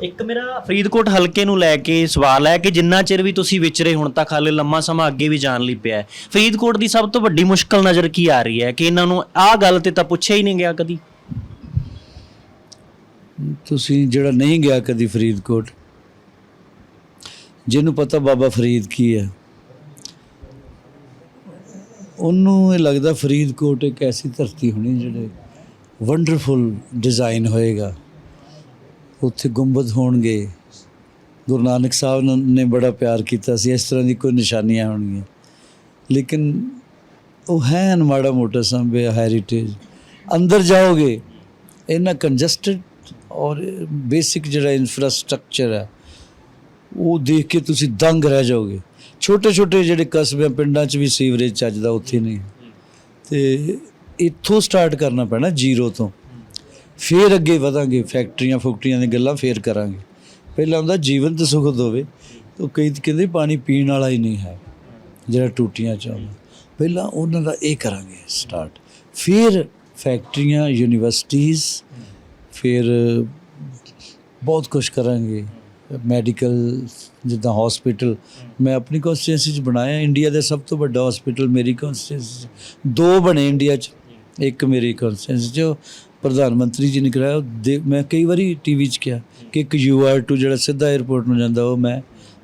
ਇੱਕ ਮੇਰਾ ਫਰੀਦਕੋਟ ਹਲਕੇ ਨੂੰ ਲੈ ਕੇ ਸਵਾਲ ਹੈ ਕਿ ਜਿੰਨਾ ਚਿਰ ਵੀ ਤੁਸੀਂ ਵਿਚਰੇ ਹੁਣ ਤੱਕ ਹਾਲੇ ਲੰਮਾ ਸਮਾਂ ਅੱਗੇ ਵੀ ਜਾਣ ਲਈ ਪਿਆ ਹੈ। ਫਰੀਦਕੋਟ ਦੀ ਸਭ ਤੋਂ ਵੱਡੀ ਮੁਸ਼ਕਲ ਨਜ਼ਰ ਕੀ ਆ ਰਹੀ ਹੈ? ਕਿ ਇਹਨਾਂ ਨੂੰ ਆਹ ਗੱਲ ਤੇ ਤਾਂ ਪੁੱਛਿਆ ਹੀ ਨਹੀਂ ਗਿਆ ਕਦੀ। ਤੁਸੀਂ ਜਿਹੜਾ ਨਹੀਂ ਗਿਆ ਕਦੀ ਫਰੀਦਕੋਟ ਜਿਹਨੂੰ ਪਤਾ ਬਾਬਾ ਫਰੀਦ ਕੀ ਹੈ। ਉਹਨੂੰ ਇਹ ਲੱਗਦਾ ਫਰੀਦਕੋਟ ਇੱਕ ਐਸੀ ਧਰਤੀ ਹੋਣੀ ਜਿਹੜੇ ਵੰਡਰਫੁਲ ਡਿਜ਼ਾਈਨ ਹੋਏਗਾ। ਉੱਥੇ ਗੁੰਬਦ ਹੋਣਗੇ। ਗੁਰੂ ਨਾਨਕ ਸਾਹਿਬ ਨੇ- ਬੜਾ ਪਿਆਰ ਕੀਤਾ ਸੀ, ਇਸ ਤਰ੍ਹਾਂ ਦੀ ਕੋਈ ਨਿਸ਼ਾਨੀਆਂ ਹੋਣਗੀਆਂ। ਲੇਕਿਨ ਉਹ ਹੈ ਮਾੜਾ ਮੋਟਾ ਸੰਭੇ ਹੈਰੀਟੇਜ ਅੰਦਰ ਜਾਓਗੇ, ਇੰਨਾ ਕੰਜਸਟਡ ਔਰ ਬੇਸਿਕ ਜਿਹੜਾ ਇਨਫਰਾਸਟ੍ਰਕਚਰ ਹੈ, ਉਹ ਦੇਖ ਕੇ ਤੁਸੀਂ ਦੰਗ ਰਹਿ ਜਾਓਗੇ। ਛੋਟੇ ਛੋਟੇ ਜਿਹੜੇ ਕਸਬਿਆਂ, ਪਿੰਡਾਂ 'ਚ ਵੀ ਸੀਵਰੇਜ ਚੱਜਦਾ, ਉੱਥੇ ਨਹੀਂ। ਤੇ ਇੱਥੋਂ ਸਟਾਰਟ ਕਰਨਾ ਪੈਣਾ ਜ਼ੀਰੋ ਤੋਂ। ਫੇਰ ਅੱਗੇ ਵਧਾਂਗੇ, ਫੈਕਟਰੀਆਂ, ਫੁਕਟਰੀਆਂ ਦੀਆਂ ਗੱਲਾਂ ਫੇਰ ਕਰਾਂਗੇ। ਪਹਿਲਾਂ ਹੁੰਦਾ ਜੀਵਨ ਤੇ ਸੁਖ ਹੋਵੇ ਉਹ ਕਈ ਕਹਿੰਦੇ ਪਾਣੀ ਪੀਣ ਵਾਲਾ ਹੀ ਨਹੀਂ ਹੈ, ਜਿਹੜਾ ਟੂਟੀਆਂ ਚ ਆਉਂਦਾ। ਪਹਿਲਾਂ ਉਹਨਾਂ ਦਾ ਇਹ ਕਰਾਂਗੇ ਸਟਾਰਟ ਫਿਰ ਫੈਕਟਰੀਆਂ ਯੂਨੀਵਰਸਿਟੀਆਂ ਫਿਰ ਬਹੁਤ ਕੁਝ ਕਰਾਂਗੇ। ਮੈਡੀਕਲ, ਜਿੱਦਾਂ ਹਸਪੀਟਲ ਮੈਂ ਆਪਣੀ ਕਨਸਟੀਟੈਂਸੀ ਚ ਬਣਾਇਆ, ਇੰਡੀਆ ਦਾ ਸਭ ਤੋਂ ਵੱਡਾ ਹਸਪੀਟਲ ਮੇਰੀ ਕਨਸਟੀਟੈਂਸੀ 'ਚ। ਦੋ ਬਣੇ ਇੰਡੀਆ ਚ, ਇੱਕ ਮੇਰੀ ਕਨਸਟੀਟੈਂਸੀ ਚ ਪ੍ਰਧਾਨ ਮੰਤਰੀ ਜੀ ਨੇ ਕਰਾਇਆ ਮੈਂ ਕਈ ਵਾਰੀ ਟੀਵੀ ਚ ਕਿਹਾ ਕਿ ਇੱਕ ਯੂਆਰ2 ਜਿਹੜਾ ਸਿੱਧਾ 에ਅਰਪੋਰਟ ਨੂੰ ਜਾਂਦਾ ਉਹ ਮੈਂ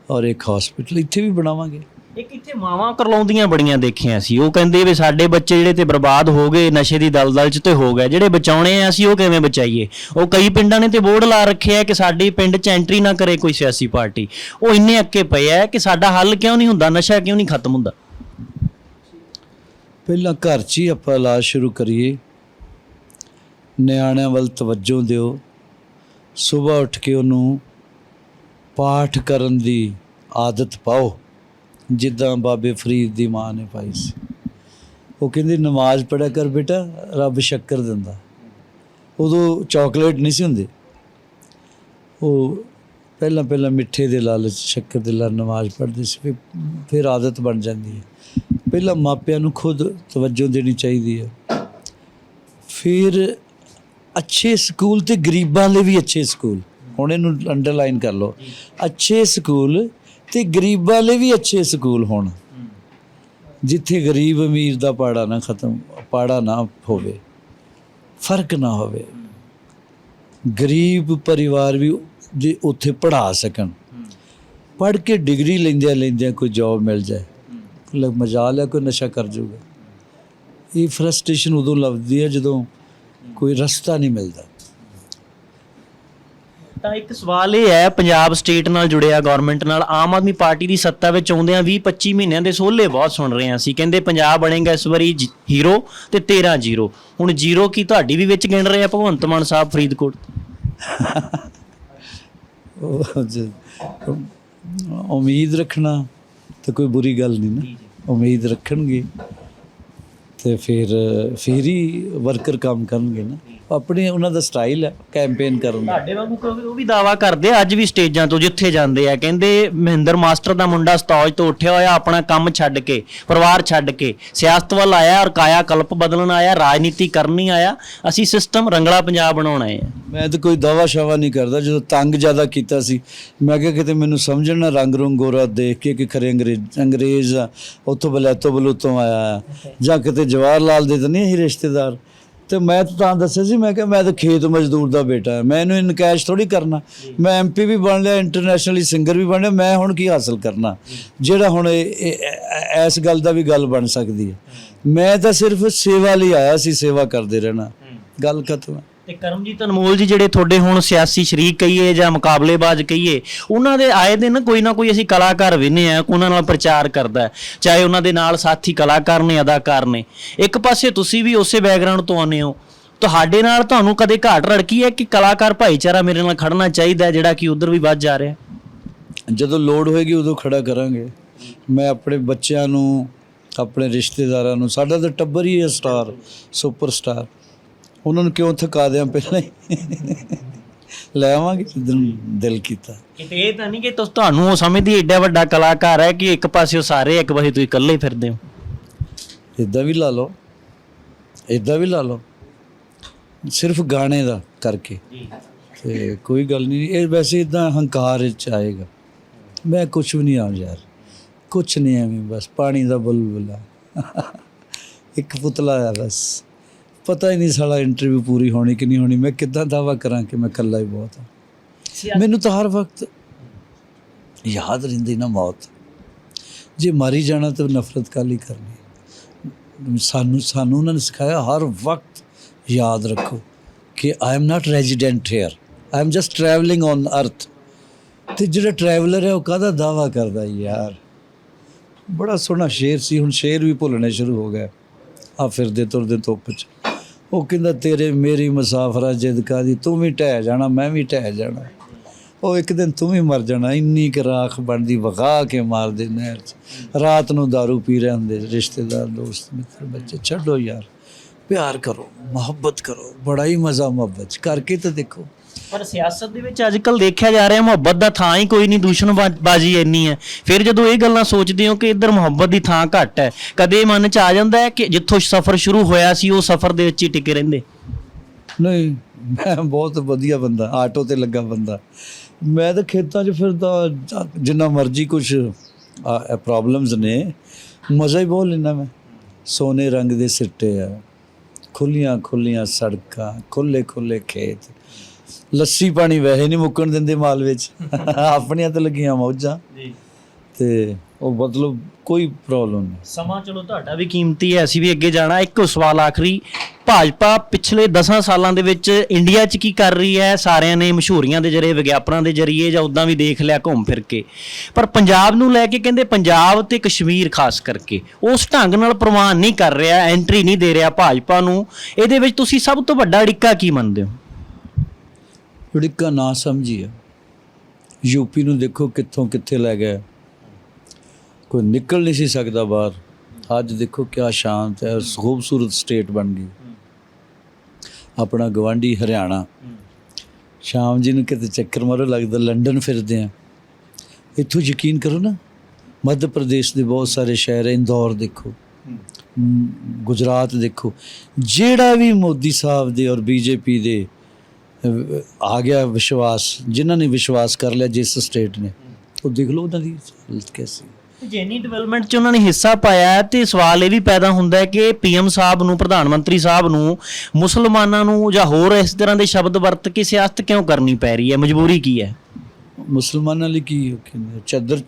ਔਰ ਇੱਕ ਹਸਪੀਟਲ ਇੱਥੇ ਵੀ ਬਣਾਵਾਂਗੇ। ਇੱਕ ਇੱਥੇ ਮਾਵਾਂ ਕਰਲਾਉਂਦੀਆਂ ਬੜੀਆਂ ਦੇਖੀਆਂ ਸੀ। ਉਹ ਕਹਿੰਦੇ ਵੀ ਸਾਡੇ ਬੱਚੇ ਜਿਹੜੇ ਤੇ ਬਰਬਾਦ ਹੋ ਗਏ ਨਸ਼ੇ ਦੀ ਦਲਦਲ 'ਚ ਤੇ ਹੋ ਗਏ ਜਿਹੜੇ ਬਚਾਉਣੇ ਆ ਅਸੀਂ ਉਹ ਕਿਵੇਂ ਬਚਾਈਏ? ਉਹ ਕਈ ਪਿੰਡਾਂ ਨੇ ਤੇ ਬੋਰਡ ਲਾ ਰੱਖਿਆ ਕਿ ਸਾਡੇ ਪਿੰਡ 'ਚ ਐਂਟਰੀ ਨਾ ਕਰੇ ਕੋਈ ਸਿਆਸੀ ਪਾਰਟੀ। ਉਹ ਇੰਨੇ ਅੱਕੇ ਪਏ ਆ ਕਿ ਸਾਡਾ ਹੱਲ ਕਿਉਂ ਨਹੀਂ ਹੁੰਦਾ ਨਸ਼ਾ ਕਿਉਂ ਨਹੀਂ ਖਤਮ ਹੁੰਦਾ? ਪਹਿਲਾਂ ਘਰ 'ਚ ਹੀ ਆਪਾਂ ਇਲਾਜ ਸ਼ੁਰੂ ਕਰੀਏ। ਨਿਆਣਿਆਂ ਵੱਲ ਤਵੱਜੋ ਦਿਓ। ਸਵੇਰ ਉੱਠ ਕੇ ਉਹਨੂੰ ਪਾਠ ਕਰਨ ਦੀ ਆਦਤ ਪਾਓ, ਜਿੱਦਾਂ ਬਾਬੇ ਫਰੀਦ ਦੀ ਮਾਂ ਨੇ ਪਾਈ ਸੀ। ਉਹ ਕਹਿੰਦੀ, ਨਮਾਜ਼ ਪੜਿਆ ਕਰ ਬੇਟਾ, ਰੱਬ ਸ਼ੱਕਰ ਦਿੰਦਾ। ਉਦੋਂ ਚਾਕਲੇਟ ਨਹੀਂ ਸੀ ਹੁੰਦੇ। ਉਹ ਪਹਿਲਾਂ ਪਹਿਲਾਂ ਮਿੱਠੇ ਦੇ ਲਾਲਚ, ਸ਼ੱਕਰ ਦੇ ਲਾਲ ਨਮਾਜ਼ ਪੜ੍ਹਦੇ ਸੀ, ਫਿਰ ਫਿਰ ਆਦਤ ਬਣ ਜਾਂਦੀ ਹੈ। ਪਹਿਲਾਂ ਮਾਪਿਆਂ ਨੂੰ ਖੁਦ ਤਵੱਜੋ ਦੇਣੀ ਚਾਹੀਦੀ ਹੈ। ਫਿਰ ਅੱਛੇ ਸਕੂਲ ਤੇ ਗਰੀਬਾਂ ਲਈ ਵੀ ਅੱਛੇ ਸਕੂਲ। ਹੁਣ ਇਹਨੂੰ ਅੰਡਰਲਾਈਨ ਕਰ ਲਓ। ਅੱਛੇ ਸਕੂਲ ਤੇ ਗਰੀਬਾਂ ਲਈ ਵੀ ਅੱਛੇ ਸਕੂਲ ਹੋਣ। ਜਿੱਥੇ ਗਰੀਬ ਅਮੀਰ ਦਾ ਪਾੜਾ ਨਾ ਖਤਮ, ਪਾੜਾ ਨਾ ਹੋਵੇ, ਫ਼ਰਕ ਨਾ ਹੋਵੇ। ਗਰੀਬ ਪਰਿਵਾਰ ਵੀ ਜੇ ਉੱਥੇ ਪੜ੍ਹਾ ਸਕਣ। ਪੜ੍ਹ ਕੇ ਡਿਗਰੀ ਲੈਂਦਿਆਂ ਲੈਂਦਿਆਂ ਕੋਈ ਜੌਬ ਮਿਲ ਜਾਏ। ਲੱਗ ਮਜਾਲ ਹੈ, ਕੋਈ ਨਸ਼ਾ ਕਰ ਜਾਊਗਾ ਇਹ ਫਰਸਟ੍ਰੇਸ਼ਨ ਉਦੋਂ ਲੱਭਦੀ ਹੈ ਜਦੋਂ ਕੋਈ ਰਸਤਾ ਨਹੀਂ ਮਿਲਦਾ। ਤਾਂ ਇੱਕ ਸਵਾਲ ਇਹ ਹੈ ਪੰਜਾਬ ਸਟੇਟ ਨਾਲ ਜੁੜਿਆ ਗਵਰਨਮੈਂਟ ਨਾਲ ਆਮ ਆਦਮੀ ਪਾਰਟੀ ਦੀ ਸੱਤਾ ਵਿੱਚ ਆਉਂਦਿਆਂ 20 25 ਮਹੀਨਿਆਂ ਦੇ ਸੋਲੇ ਬਹੁਤ ਸੁਣ ਰਹੇ ਹਾਂ ਅਸੀਂ। ਕਹਿੰਦੇ ਪੰਜਾਬ ਬਣੇਗਾ ਇਸ ਵਾਰੀ ਜ- ਹੀਰੋ ਤੇ 13 ਜ਼ੀਰੋ ਹੁਣ ਜ਼ੀਰੋ ਕੀ ਤੁਹਾਡੀ ਵੀ ਵਿੱਚ ਗਿਣ ਰਹੇ ਆ ਭਗਵੰਤ ਮਾਨ ਸਾਹਿਬ ਫਰੀਦਕੋਟ? ਉਹ ਜ- ਉਮੀਦ ਰੱਖਣਾ ਤਾਂ ਕੋਈ ਬੁਰੀ ਗੱਲ ਨਹੀਂ ਨਾ। ਉਮੀਦ ਰੱਖਣਗੇ। ਤੇ ਫਿਰ ਫਿਰ ਹੀ ਵਰਕਰ ਕੰਮ ਕਰਨਗੇ ਨਾ। ਆਪਣੇ ਉਹਨਾਂ ਦਾ ਸਟਾਈਲ ਹੈ ਕੈਂਪੇਨ ਕਰਨ ਦਾ। ਤੁਹਾਡੇ ਵਾਂਗੂ ਕੋਈ ਉਹ ਵੀ ਦਾਵਾ ਕਰਦੇ ਆ ਅੱਜ ਵੀ ਸਟੇਜਾਂ ਤੋਂ ਜਿੱਥੇ ਜਾਂਦੇ ਆ ਕਹਿੰਦੇ ਮਹਿੰਦਰ ਮਾਸਟਰ ਦਾ ਮੁੰਡਾ ਸਟੇਜ ਤੋਂ ਉੱਠਿਆ ਹੋਇਆ ਆਪਣਾ ਕੰਮ ਛੱਡ ਕੇ ਪਰਿਵਾਰ ਛੱਡ ਕੇ ਸਿਆਸਤ ਵੱਲ ਆਇਆ ਔਰ ਕਾਇਆ ਕਲਪ ਬਦਲਣ ਆਇਆ ਰਾਜਨੀਤੀ ਕਰਨ ਆਇਆ ਅਸੀਂ ਸਿਸਟਮ ਰੰਗਲਾ ਪੰਜਾਬ ਬਣਾਉਣ ਆ। ਮੈਂ ਤਾਂ ਕੋਈ ਦਾਵਾ ਸ਼ਾਵਾ ਨਹੀਂ ਕਰਦਾ ਜਦੋਂ ਤੰਗ ਜ਼ਿਆਦਾ ਕੀਤਾ ਸੀ ਮੈਂ ਕਿਹਾ ਕਿਤੇ ਮੈਨੂੰ ਸਮਝਣ ਨਾ ਰੰਗ ਰੰਗ ਗੋਰਾ ਦੇਖ ਕੇ ਕਿ ਖਰੇ ਅੰਗਰੇਜ਼ ਅੰਗਰੇਜ਼ ਆ ਉੱਥੋਂ ਬਲੈਤੋਂ ਬਲੂਤੋਂ ਆਇਆ ਆ। ਜਾਂ ਕਿਤੇ ਜਵਾਹਰ ਲਾਲ ਦੇ ਤਾਂ ਨਹੀਂ ਇਹ ਰਿਸ਼ਤੇਦਾਰ? ਤੇ ਮੈਂ ਤਾਂ ਤਾਂ ਦੱਸਿਆ ਸੀ ਮੈਂ ਕਿਹਾ ਮੈਂ ਤਾਂ ਖੇਤ ਮਜ਼ਦੂਰ ਦਾ ਬੇਟਾ ਹਾਂ। ਮੈਂ ਇਹਨੂੰ ਇਨਕੈਸ਼ ਥੋੜੀ ਕਰਨਾ। ਮੈਂ ਐਮਪੀ ਵੀ ਬਣ ਲਿਆ ਇੰਟਰਨੈਸ਼ਨਲੀ ਸਿੰਗਰ ਵੀ ਬਣ ਲਿਆ ਮੈਂ ਹੁਣ ਕੀ ਹਾਸਲ ਕਰਨਾ? ਜਿਹੜਾ ਹੁਣ ਇਸ ਗੱਲ ਦਾ ਵੀ ਗੱਲ ਬਣ ਸਕਦੀ ਹੈ। ਮੈਂ ਤਾਂ ਸਿਰਫ ਸੇਵਾ ਲਈ ਆਇਆ ਸੀ ਸੇਵਾ ਕਰਦੇ ਰਹਿਣਾ। ਗੱਲ ਖਤਮ ਹੈ। ਤੇ ਕਰਮਜੀਤ ਅਨਮੋਲ ਜੀ ਜਿਹੜੇ ਤੁਹਾਡੇ ਹੁਣ ਸਿਆਸੀ ਸ਼ਰੀਕ ਕਹੀਏ ਜਾਂ ਮੁਕਾਬਲੇਬਾਜ਼ ਕਹੀਏ, ਉਹਨਾਂ ਦੇ ਆਏ ਦਿਨ ਕੋਈ ਨਾ ਕੋਈ ਅਸੀਂ ਕਲਾਕਾਰ ਵਿੰਨੇ ਆ, ਉਹਨਾਂ ਨਾਲ ਪ੍ਰਚਾਰ ਕਰਦਾ ਚਾਹੇ ਉਹਨਾਂ ਦੇ ਨਾਲ ਸਾਥੀ ਕਲਾਕਾਰ ਨੇ, ਅਦਾਕਾਰ ਨੇ। ਇੱਕ ਪਾਸੇ ਤੁਸੀਂ ਵੀ ਉਸੇ ਬੈਕਗ੍ਰਾਉਂਡ ਤੋਂ ਆਉਂਦੇ ਹੋ। ਤੁਹਾਡੇ ਨਾਲ ਤੁਹਾਨੂੰ ਕਦੇ ਘਾਟ ਰੜਕੀ ਹੈ ਕਿ ਕਲਾਕਾਰ ਭਾਈਚਾਰਾ ਮੇਰੇ ਨਾਲ ਖੜਨਾ ਚਾਹੀਦਾ ਜਿਹੜਾ ਕਿ ਉਧਰ ਵੀ ਵੱਧ ਜਾ ਰਿਹਾ ਜਦੋਂ ਲੋੜ ਹੋਏਗੀ, ਉਦੋਂ ਖੜਾ ਕਰਾਂਗੇ। ਮੈਂ ਆਪਣੇ ਬੱਚਿਆਂ ਨੂੰ, ਆਪਣੇ ਰਿਸ਼ਤੇਦਾਰਾਂ ਨੂੰ, ਸਾਡਾ ਤਾਂ ਟੱਬਰ ਹੀ ਹੈ ਸਟਾਰ ਸੁਪਰ ਸਟਾਰ ਉਹਨਾਂ ਨੂੰ ਕਿਉਂ ਥਕਾ ਦਿਆਂ ਪਹਿਲਾਂ ਹੀ? ਲੈ ਆਵਾਂਗੇ ਜਿੱਦਣ ਦਿਲ ਕੀਤਾ। ਕਿਤੇ ਇਹ ਤਾਂ ਨਹੀਂ ਕਿ ਤੁਸ ਤੁਹਾਨੂੰ ਉਹ ਸਮਝਦੀ ਏਡਾ ਵੱਡਾ ਕਲਾਕਾਰ ਹੈ ਕਿ ਇੱਕ ਪਾਸੇ ਉਹ ਸਾਰੇ ਇੱਕ ਪਾਸੇ ਤੁਸੀਂ ਇਕੱਲੇ ਫਿਰਦੇ ਹੋ। ਇਦਾਂ ਵੀ ਲਾ ਲਓ। ਇਦਾਂ ਵੀ ਲਾ ਲਓ। ਸਿਰਫ ਗਾਣੇ ਦਾ ਕਰਕੇ। ਜੀ। ਤੇ ਕੋਈ ਗੱਲ ਨਹੀਂ ਇਹ ਵੈਸੇ ਇਦਾਂ ਹੰਕਾਰ ਵਿੱਚ ਆਏਗਾ। ਮੈਂ ਕੁਝ ਵੀ ਨਹੀਂ ਆ ਯਾਰ ਕੁਝ ਨਹੀਂ ਐਵੇਂ ਬਸ ਪਾਣੀ ਦਾ ਬੁਲਬੁਲਾ। ਇੱਕ ਪੁਤਲਾ ਆ ਬਸ। ਪਤਾ ਹੀ ਨਹੀਂ ਸਾਲਾ ਇੰਟਰਵਿਊ ਪੂਰੀ ਹੋਣੀ ਕਿ ਨਹੀਂ ਹੋਣੀ। ਮੈਂ ਕਿੱਦਾਂ ਦਾਵਾ ਕਰਾਂ ਕਿ ਮੈਂ ਇਕੱਲਾ ਹੀ ਬਹੁਤ ਹਾਂ। ਮੈਨੂੰ ਤਾਂ ਹਰ ਵਕਤ ਯਾਦ ਰਹਿੰਦੀ ਨਾ ਮੌਤ। ਜੇ ਮਾਰੀ ਜਾਣਾ ਤਾਂ ਨਫ਼ਰਤ ਕਾਲੀ ਕਰਨੀ ਸਾਨੂੰ ਸਾਨੂੰ ਉਹਨਾਂ ਨੇ ਸਿਖਾਇਆ ਹਰ ਵਕਤ ਯਾਦ ਰੱਖੋ ਕਿ I am not resident here I am just travelling on earth ਤੇ ਜਿਹੜਾ ਟਰੈਵਲਰ ਹੈ ਉਹ ਕਾਹਦਾ ਦਾਵਾ ਕਰਦਾ ਯਾਰ? ਬੜਾ ਸੋਹਣਾ ਸ਼ੇਰ ਸੀ। ਹੁਣ ਸ਼ੇਰ ਵੀ ਭੁੱਲਣੇ ਸ਼ੁਰੂ ਹੋ ਗਏ। ਆ ਫਿਰਦੇ ਤੁਰਦੇ ਧੁੱਪ 'ਚ। ਉਹ ਕਹਿੰਦਾ, ਤੇਰੇ ਮੇਰੀ ਮੁਸਾਫਰਾ ਜਿੱਦ ਕਾਦੀ ਤੂੰ ਵੀ ਢਹਿ ਜਾਣਾ, ਮੈਂ ਵੀ ਢਹਿ ਜਾਣਾ। ਉਹ ਇੱਕ ਦਿਨ ਤੂੰ ਵੀ ਮਰ ਜਾਣਾ, ਇੰਨੀ ਕੁ ਰਾਖ ਬਣਦੀ, ਵਗਾ ਕੇ ਮਾਰਦੇ ਨਹਿਰ 'ਚ। ਰਾਤ ਨੂੰ दारू ਪੀ ਰਹੇ ਹੁੰਦੇ ਰਿਸ਼ਤੇਦਾਰ, ਦੋਸਤ, ਮਿੱਤਰ, ਬੱਚੇ, ਛੱਡੋ ਯਾਰ, ਪਿਆਰ ਕਰੋ, ਮੁਹੱਬਤ ਕਰੋ, ਬੜਾ ਹੀ ਮਜ਼ਾ ਮੁਹੱਬਤ 'ਚ। ਕਰਕੇ ਤਾਂ ਦੇਖੋ ਪਰ ਸਿਆਸਤ ਦੇ ਵਿੱਚ ਅੱਜ ਕੱਲ ਦੇਖਿਆ ਜਾ ਰਿਹਾ ਮੁਹੱਬਤ ਦਾ ਥਾਂ ਹੀ ਕੋਈ ਨਹੀਂ ਦੁਸ਼ਮਣਬਾਜ਼ੀ ਇੰਨੀ ਹੈ। ਫਿਰ ਜਦੋਂ ਇਹ ਗੱਲਾਂ ਸੋਚਦੇ ਹੋ ਕਿ ਇੱਧਰ ਮੁਹੱਬਤ ਦੀ ਥਾਂ ਘੱਟ ਹੈ, ਕਦੇ ਮਨ 'ਚ ਆ ਜਾਂਦਾ ਹੈ ਕਿ ਜਿੱਥੋਂ ਸਫ਼ਰ ਸ਼ੁਰੂ ਹੋਇਆ ਸੀ, ਉਹ ਸਫ਼ਰ ਦੇ ਵਿੱਚ ਹੀ ਟਿਕੇ ਰਹਿੰਦੇ? ਨਹੀਂ, ਮੈਂ ਬਹੁਤ ਵਧੀਆ ਬੰਦਾ, ਆਟੋ ਤੇ ਲੱਗਾ ਬੰਦਾ। ਮੈਂ ਤਾਂ ਖੇਤਾਂ 'ਚ ਫਿਰਦਾ ਜਾਂ ਜਿੰਨਾ ਮਰਜ਼ੀ ਕੁਝ ਪ੍ਰੋਬਲਮਸ ਨੇ। ਮਜ਼ਾ ਹੀ ਬਹੁਤ ਲੈਂਦਾ ਮੈਂ। ਸੋਨੇ ਰੰਗ ਦੇ ਸਿੱਟੇ ਆ ਖੁੱਲੀਆਂ ਖੁੱਲੀਆਂ ਸੜਕਾਂ ਖੁੱਲੇ ਖੁੱਲੇ ਖੇਤ। ਲੱਸੀ ਪਾਣੀ ਵੈਸੇ ਨਹੀਂ ਮੁੱਕਣ ਦਿੰਦੇ ਮਾਲ ਵਿੱਚ। ਆਪਣੀਆਂ ਤਾਂ ਲੱਗੀਆਂ ਮੌਜਾਂ। ਜੀ। ਤੇ ਉਹ ਮਤਲਬ ਕੋਈ ਪ੍ਰੋਬਲਮ ਨਹੀਂ। ਸਮਾਂ ਚਲੋ ਤੁਹਾਡਾ ਵੀ ਕੀਮਤੀ ਹੈ ਅਸੀਂ ਵੀ ਅੱਗੇ ਜਾਣਾ। ਇੱਕ ਸਵਾਲ ਆਖਰੀ ਭਾਜਪਾ ਪਿਛਲੇ 10 ਸਾਲਾਂ ਦੇ ਵਿੱਚ ਇੰਡੀਆ 'ਚ ਕੀ ਕਰ ਰਹੀ ਹੈ? ਸਾਰਿਆਂ ਨੇ ਮਸ਼ਹੂਰੀਆਂ ਦੇ ਜਰੀਏ ਵਿਗਿਆਪਨਾਂ ਦੇ ਜਰੀਏ ਜਾਂ ਉਦਾਂ ਵੀ ਦੇਖ ਲਿਆ ਘੁੰਮ ਫਿਰ ਕੇ। ਪਰ ਪੰਜਾਬ ਨੂੰ ਲੈ ਕੇ ਕਹਿੰਦੇ ਪੰਜਾਬ ਤੇ ਕਸ਼ਮੀਰ ਖਾਸ ਕਰਕੇ ਉਸ ਢੰਗ ਨਾਲ ਪ੍ਰਵਾਨ ਨਹੀਂ ਕਰ ਰਿਹਾ ਐਂਟਰੀ ਨਹੀਂ ਦੇ ਰਿਹਾ ਭਾਜਪਾ ਨੂੰ। ਇਹਦੇ ਵਿੱਚ ਤੁਸੀਂ ਸਭ ਤੋਂ ਵੱਡਾ ਅੜਿੱਕਾ ਕੀ ਮੰਨਦੇ ਹੋ? ਉੜਿੱਕਾ ਨਾ ਸਮਝੀ ਸਮਝੀਏ ਯੂਪੀ ਨੂੰ ਦੇਖੋ ਕਿੱਥੋਂ ਕਿੱਥੇ ਲੈ ਗਿਆ ਕੋਈ ਨਿਕਲ ਨਹੀਂ ਸੀ ਸਕਦਾ ਬਾਹਰ। ਅੱਜ ਦੇਖੋ ਕਿਆ ਸ਼ਾਂਤ ਹੈ, ਖੂਬਸੂਰਤ ਸਟੇਟ ਬਣ ਗਈ। ਆਪਣਾ ਗਵਾਂਢੀ ਹਰਿਆਣਾ। ਸ਼ਾਮ ਜੀ ਨੂੰ ਕਿਤੇ ਚੱਕਰ ਮਾਰੋ, ਲੱਗਦਾ ਲੰਡਨ ਫਿਰਦੇ ਆ। ਇੱਥੋਂ ਯਕੀਨ ਕਰੋ ਨਾ, ਮੱਧ ਪ੍ਰਦੇਸ਼ ਦੇ ਬਹੁਤ ਸਾਰੇ ਸ਼ਹਿਰ ਇੰਦੌਰ ਦੇਖੋ। ਗੁਜਰਾਤ ਦੇਖੋ। ਜਿਹੜਾ ਵੀ ਮੋਦੀ ਸਾਹਿਬ ਦੇ ਔਰ ਬੀਜੇਪੀ ਦੇ ਆ ਗਿਆ ਵਿਸ਼ਵਾਸ ਜਿਨ੍ਹਾਂ ਨੇ ਵਿਸ਼ਵਾਸ ਕਰ ਲਿਆ ਜਿਸ ਸਟੇਟ ਨੇ। ਉਹ ਦੇਖ ਲਓ ਉਹਨਾਂ ਦੀ ਹਾਲਤ ਕੈਸੀ ਜੇਨੀ ਡਿਵੈਲਪਮੈਂਟ 'ਚ ਉਹਨਾਂ ਨੇ ਹਿੱਸਾ ਪਾਇਆ ਤੇ ਸਵਾਲ ਇਹ ਵੀ ਪੈਦਾ ਹੁੰਦਾ ਹੈ ਕਿ ਪੀਐਮ ਸਾਹਿਬ ਨੂੰ ਪ੍ਰਧਾਨ ਮੰਤਰੀ ਸਾਹਿਬ ਨੂੰ ਮੁਸਲਮਾਨਾਂ ਨੂੰ ਜਾਂ ਹੋਰ ਇਸ ਤਰ੍ਹਾਂ ਦੇ ਸ਼ਬਦ ਵਰਤ ਕੇ ਸਿਆਸਤ ਕਿਉਂ ਕਰਨੀ ਪੈ ਰਹੀ ਹੈ? ਮਜਬੂਰੀ ਕੀ ਹੈ? ਮੁਸਲਮਾਨਾਂ ਲਈ ਕੀ ਚਾਦਰ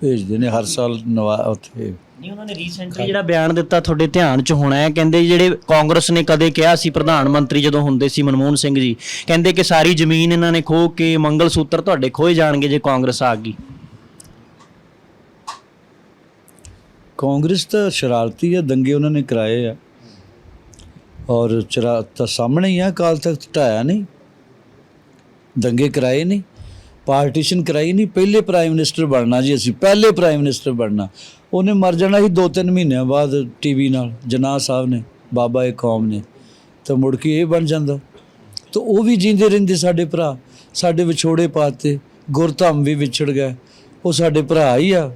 ਭੇਜਦੇ ਨੇ ਹਰ ਸਾਲ ਨਵਾ ਉੱਥੇ। ਨਹੀਂ ਉਹਨਾਂ ਨੇ ਰੀਸੈਂਟਲੀ ਜਿਹੜਾ ਬਿਆਨ ਦਿੱਤਾ ਤੁਹਾਡੇ ਧਿਆਨ 'ਚ ਹੋਣਾ ਹੈ ਕਹਿੰਦੇ ਜਿਹੜੇ ਕਾਂਗਰਸ ਨੇ ਕਦੇ ਕਿਹਾ ਸੀ ਪ੍ਰਧਾਨ ਮੰਤਰੀ ਜਦੋਂ ਹੁੰਦੇ ਸੀ ਮਨਮੋਹਨ ਸਿੰਘ ਜੀ ਕਹਿੰਦੇ ਕਿ ਸਾਰੀ ਜ਼ਮੀਨ ਇਹਨਾਂ ਨੇ ਖੋਹ ਕੇ ਮੰਗਲ ਸੂਤਰ ਤੁਹਾਡੇ ਖੋਏ ਜਾਣਗੇ ਜੇ ਕਾਂਗਰਸ ਆ ਗਈ। ਕਾਂਗਰਸ ਤਾਂ ਸ਼ਰਾਰਤੀ ਹੈ ਦੰਗੇ ਉਹਨਾਂ ਨੇ ਕਰਾਏ ਆ। ਔਰ ਚਰਾ ਤਾਂ ਸਾਹਮਣੇ ਹੀ ਆ ਕਾਲ ਤੱਕ ਢਾਇਆ ਨਹੀਂ। ਦੰਗੇ ਕਰਾਏ ਨਹੀਂ ਪਾਰਟੀਸ਼ਨ ਕਰਾਈ ਨਹੀਂ ਪਹਿਲੇ ਪ੍ਰਾਈਮ ਮਿਨਿਸਟਰ ਬਣਨਾ ਜੀ ਅਸੀਂ ਪਹਿਲੇ ਪ੍ਰਾਈਮ ਮਿਨਿਸਟਰ ਬਣਨਾ। ਉਹਨੇ ਮਰ ਜਾਣਾ ਸੀ ਦੋ ਤਿੰਨ ਮਹੀਨਿਆਂ ਬਾਅਦ ਟੀਵੀ ਨਾਲ, ਜਨਾਹ ਸਾਹਿਬ ਨੇ, ਬਾਬਾ ਏ ਕੌਮ ਨੇ। ਤਾਂ ਮੁੜ ਕੇ ਇਹ ਬਣ ਜਾਂਦਾ। ਤਾਂ ਉਹ ਵੀ ਜਿੰਦੇ ਰਹਿੰਦੇ ਸਾਡੇ ਭਰਾ। ਸਾਡੇ ਵਿਛੋੜੇ ਪਾਤੇ, ਗੁਰਧਾਮ ਵੀ ਵਿਛੜ ਗਿਆ। ਉਹ ਸਾਡੇ ਭਰਾ ਹੀ ਆ।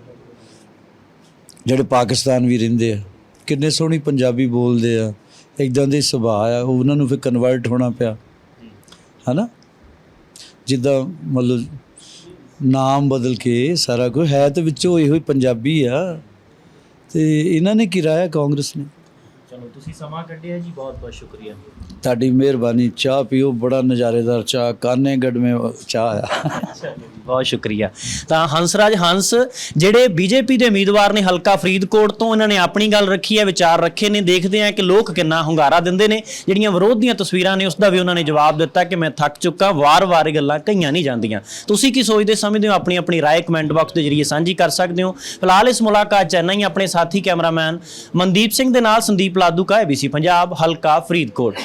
ਜਿਹੜੇ ਪਾਕਿਸਤਾਨ ਵੀ ਰਹਿੰਦੇ ਆ। ਕਿੰਨੇ ਸੋਹਣੀ ਪੰਜਾਬੀ ਬੋਲਦੇ ਆ। ਇਦਾਂ ਦੇ ਸੁਭਾਅ ਆ। ਉਹਨਾਂ ਨੂੰ ਫਿਰ ਕਨਵਰਟ ਹੋਣਾ ਪਿਆ। ਹਨਾ? ਜਿੱਦਾਂ ਮਤਲਬ ਨਾਮ ਬਦਲ ਕੇ ਸਾਰਾ ਕੁਝ। ਹੈ ਤੇ ਵਿੱਚੋਂ ਇਹੋ ਹੀ ਪੰਜਾਬੀ ਆ। ਤੇ ਇਹਨਾਂ ਨੇ ਕਿਰਾਇਆ ਕਾਂਗਰਸ ਨੇ? ਚਲੋ ਤੁਸੀਂ ਸਮਾਂ ਕੱਢਿਆ ਜੀ ਬਹੁਤ ਬਹੁਤ ਸ਼ੁਕਰੀਆ। ਤੁਹਾਡੀ ਮਿਹਰਬਾਨੀ ਚਾਹ ਪੀਓ ਬੜਾ ਨਜ਼ਾਰੇਦਾਰ ਚਾਹ ਕਾਨੇ ਗੜ ਮੇ ਚਾਹ ਆ। ਬਹੁਤ ਸ਼ੁਕਰੀਆ। ਤਾਂ ਹੰਸਰਾਜ, ਹੰਸ, ਜਿਹੜੇ ਬੀਜੇਪੀ ਦੇ ਉਮੀਦਵਾਰ ਨੇ ਹਲਕਾ ਫਰੀਦਕੋਟ ਤੋਂ, ਇਹਨਾਂ ਨੇ ਆਪਣੀ ਗੱਲ ਰੱਖੀ ਹੈ, ਵਿਚਾਰ ਰੱਖੇ ਨੇ, ਦੇਖਦੇ ਆ ਕਿ ਲੋਕ ਕਿੰਨਾ ਹੁੰਗਾਰਾ ਦਿੰਦੇ ਨੇ। ਜਿਹੜੀਆਂ ਵਿਰੋਧ ਦੀਆਂ ਤਸਵੀਰਾਂ ਨੇ, ਉਸ ਦਾ ਵੀ ਉਹਨਾਂ ਨੇ ਜਵਾਬ ਦਿੱਤਾ ਕਿ ਮੈਂ ਥੱਕ ਚੁੱਕਾ, ਵਾਰ-ਵਾਰ ਇਹ ਗੱਲਾਂ ਕਹੀਆਂ ਨਹੀਂ ਜਾਂਦੀਆਂ। ਤੁਸੀਂ ਕੀ ਸੋਚਦੇ, ਸਮਝਦੇ ਹੋ? ਆਪਣੀ ਆਪਣੀ ਰਾਏ ਕਮੈਂਟ ਬਾਕਸ ਦੇ ਜਰੀਏ ਸਾਂਝੀ ਕਰ ਸਕਦੇ ਹੋ। ਫਿਲਹਾਲ ਇਸ ਮੁਲਾਕਾਤ ਚ ਇੰਨਾ ਹੀ, ਆਪਣੇ ਸਾਥੀ ਕੈਮਰਾਮੈਨ ਮਨਦੀਪ ਸਿੰਘ ਦੇ ਨਾਲ ਸੰਦੀਪ ਲਾਦੂ ਕਾ ABC ਪੰਜਾਬ, ਹਲਕਾ ਫਰੀਦਕੋਟ।